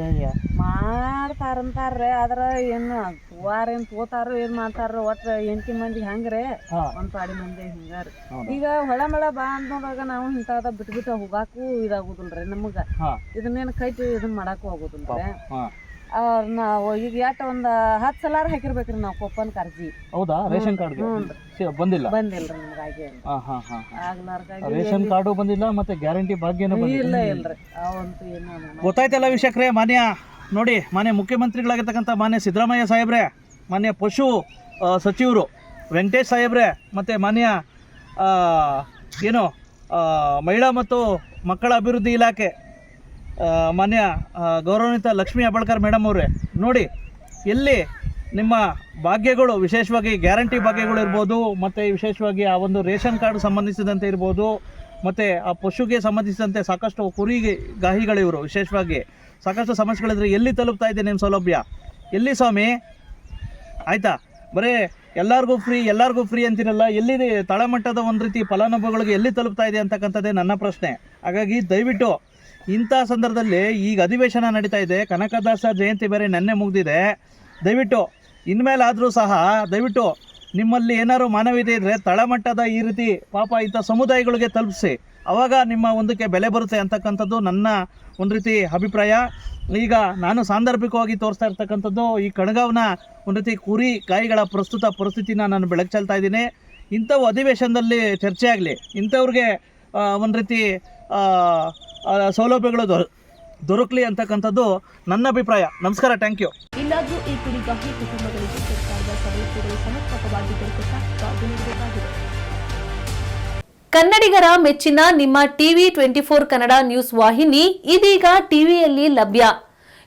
S4: ಮಾಡ್ತಾರಂತಾರ್ರಿ ಆದ್ರ ಏನ್ ವಾರ ಏನ್ ತೋತಾರ ಏನ್ ಮಾಡ್ತಾರ ಒಟ್ಟ ಎಂಟಿ ಮಂದಿ ಹಂಗ್ರಿ? ಒಂದ್ ಪಾಡಿ ಮಂದಿ ಹಿಂಗಾರ. ಈಗ ಹೊಳ ಮಳ ಬಾ ಅಂದಾಗ ನಾವು ಇಂಥದ ಬಿಟ್ಬಿಟ್ಟು ಹೋಗಾಕು ಇದಾಗುದಿಲ್ರಿ ನಮಗ. ಇದನ್ನೇನ್ ಇದನ್ನ ಇದನ್ ಮಾಡಾಕು ಆಗುದಿಲ್ರಿ ನಾವು ಈಗ ಎಷ್ಟ್ ಒಂದು ಹತ್ತು ಸಲಾರ ಹಾಕಿರ್ಬೇಕ್ರಿ ನಾವು ಕೊಪ್ಪನ್ ಕರ್ಜಿ
S1: ಹೌದಾ? ರೇಷನ್ ಕಾರ್ಡ್ ಬಂದಿಲ್ಲ ಬಂದಿಲ್ಲ?
S4: ಬಂದಿಲ್ರಿ ನಮ್ಗೆ ಆಗಿ
S1: ಹಾ ಹಾ ಹಾ
S4: ಆಗ್ಲಾರ್ದಾಗಿ
S1: ರೇಷನ್ ಕಾರ್ಡು ಬಂದಿಲ್ಲ ಮತ್ತೆ ಗ್ಯಾರಂಟಿ ಭಾಗ್ಯನೂ ಇಲ್ಲ
S4: ಇಲ್ಲ ಇಲ್ರಿ ಅವಂತೂ ಏನು
S1: ಗೊತ್ತಾಯ್ತಲ್ಲ ವೀಕ್ಷಕರೇ ಮಾನ್ಯ ನೋಡಿ ಮಾನ್ಯ ಮುಖ್ಯಮಂತ್ರಿಗಳಾಗಿರ್ತಕ್ಕಂಥ ಮಾನ್ಯ ಸಿದ್ದರಾಮಯ್ಯ ಸಾಹೇಬ್ರೆ ಮಾನ್ಯ ಪಶು ಸಚಿವರು ವೆಂಕಟೇಶ್ ಸಾಹೇಬ್ರೆ ಮತ್ತು ಮಾನ್ಯ ಏನು ಮಹಿಳಾ ಮತ್ತು ಮಕ್ಕಳ ಅಭಿವೃದ್ಧಿ ಇಲಾಖೆ ಮಾನ್ಯ ಗೌರವಾನ್ವಿತ ಲಕ್ಷ್ಮೀ ಹೆಬ್ಬಾಳ್ಕರ್ ಮೇಡಮ್ ಅವರೇ, ನೋಡಿ ಎಲ್ಲಿ ನಿಮ್ಮ ಭಾಗ್ಯಗಳು ವಿಶೇಷವಾಗಿ ಗ್ಯಾರಂಟಿ ಭಾಗ್ಯಗಳು ಇರ್ಬೋದು, ಮತ್ತು ವಿಶೇಷವಾಗಿ ಆ ಒಂದು ರೇಷನ್ ಕಾರ್ಡ್ ಸಂಬಂಧಿಸಿದಂತೆ ಇರ್ಬೋದು, ಮತ್ತು ಆ ಪಶುಗೆ ಸಂಬಂಧಿಸಿದಂತೆ ಸಾಕಷ್ಟು ಕುರಿಗೆ ಗಾಹಿಗಳಿವರು ವಿಶೇಷವಾಗಿ ಸಾಕಷ್ಟು ಸಮಸ್ಯೆಗಳಿದ್ರೆ ಎಲ್ಲಿ ತಲುಪ್ತಾ ಇದೆ ನಿಮ್ಮ ಸೌಲಭ್ಯ? ಎಲ್ಲಿ ಸ್ವಾಮಿ? ಆಯಿತಾ? ಬರೀ, ಎಲ್ಲರಿಗೂ ಫ್ರೀ ಎಲ್ಲರಿಗೂ ಫ್ರೀ ಅಂತಿರಲ್ಲ, ಎಲ್ಲಿ ತಳಮಟ್ಟದ ಒಂದು ರೀತಿ ಫಲಾನುಭವಿಗಳಿಗೆ ಎಲ್ಲಿ ತಲುಪ್ತಾ ಇದೆ ಅಂತಕ್ಕಂಥದ್ದೇ ನನ್ನ ಪ್ರಶ್ನೆ. ಹಾಗಾಗಿ ದಯವಿಟ್ಟು ಇಂಥ ಸಂದರ್ಭದಲ್ಲಿ ಈಗ ಅಧಿವೇಶನ ನಡೀತಾ ಇದೆ. ಕನಕದಾಸ ಜಯಂತಿ ಬೇರೆ ನೆನ್ನೆ ಮುಗಿದಿದೆ. ದಯವಿಟ್ಟು, ಇನ್ಮೇಲಾದರೂ ಸಹ ದಯವಿಟ್ಟು ನಿಮ್ಮಲ್ಲಿ ಏನಾದ್ರು ಮಾನವೀಯತೆ ಇದ್ದರೆ ತಳಮಟ್ಟದ ಈ ರೀತಿ ಪಾಪ ಇಂಥ ಸಮುದಾಯಗಳಿಗೆ ತಲುಪಿಸಿ. ಅವಾಗ ನಿಮ್ಮ ಒಂದಕ್ಕೆ ಬೆಲೆ ಬರುತ್ತೆ ಅಂತಕ್ಕಂಥದ್ದು ನನ್ನ ಒಂದು ರೀತಿ ಅಭಿಪ್ರಾಯ. ಈಗ ನಾನು ಸಾಂದರ್ಭಿಕವಾಗಿ ತೋರಿಸ್ತಾ ಇರ್ತಕ್ಕಂಥದ್ದು ಈ ಕಣಗಾವ್ನ ಒಂದು ರೀತಿ ಕುರಿ ಕಾಯಿಗಳ ಪ್ರಸ್ತುತ ಪರಿಸ್ಥಿತಿನ ನಾನು ಬೆಳಕು ಚೆಲ್ತಾ ಇದ್ದೀನಿ. ಇಂಥವು ಅಧಿವೇಶನದಲ್ಲಿ ಚರ್ಚೆ ಆಗಲಿ, ಇಂಥವ್ರಿಗೆ ಒಂದು ರೀತಿ ಸೌಲಭ್ಯಗಳು ದೊರ ದೊರಕಲಿ ಅಂತಕ್ಕಂಥದ್ದು ನನ್ನ ಅಭಿಪ್ರಾಯ. ನಮಸ್ಕಾರ ಥ್ಯಾಂಕ್ ಯು
S2: ಇನ್ನಾದರೂ ಈ ಕುರಿಗಾಗಿ ಕುಟುಂಬಗಳಿಗೆ ಸರ್ಕಾರದ ಸವಲತ್ತುಗಳು ಸಮರ್ಪಕವಾಗಿ ದೊರಕುತ್ತಾ ಕಾದು
S6: ಕನ್ನಡಿಗರ ಮೆಚ್ಚಿನ ನಿಮ್ಮ TV twenty four Kannada news ವಾಹಿನಿ ಇದೀಗ ಟಿವಿಯಲ್ಲಿ ಲಭ್ಯ.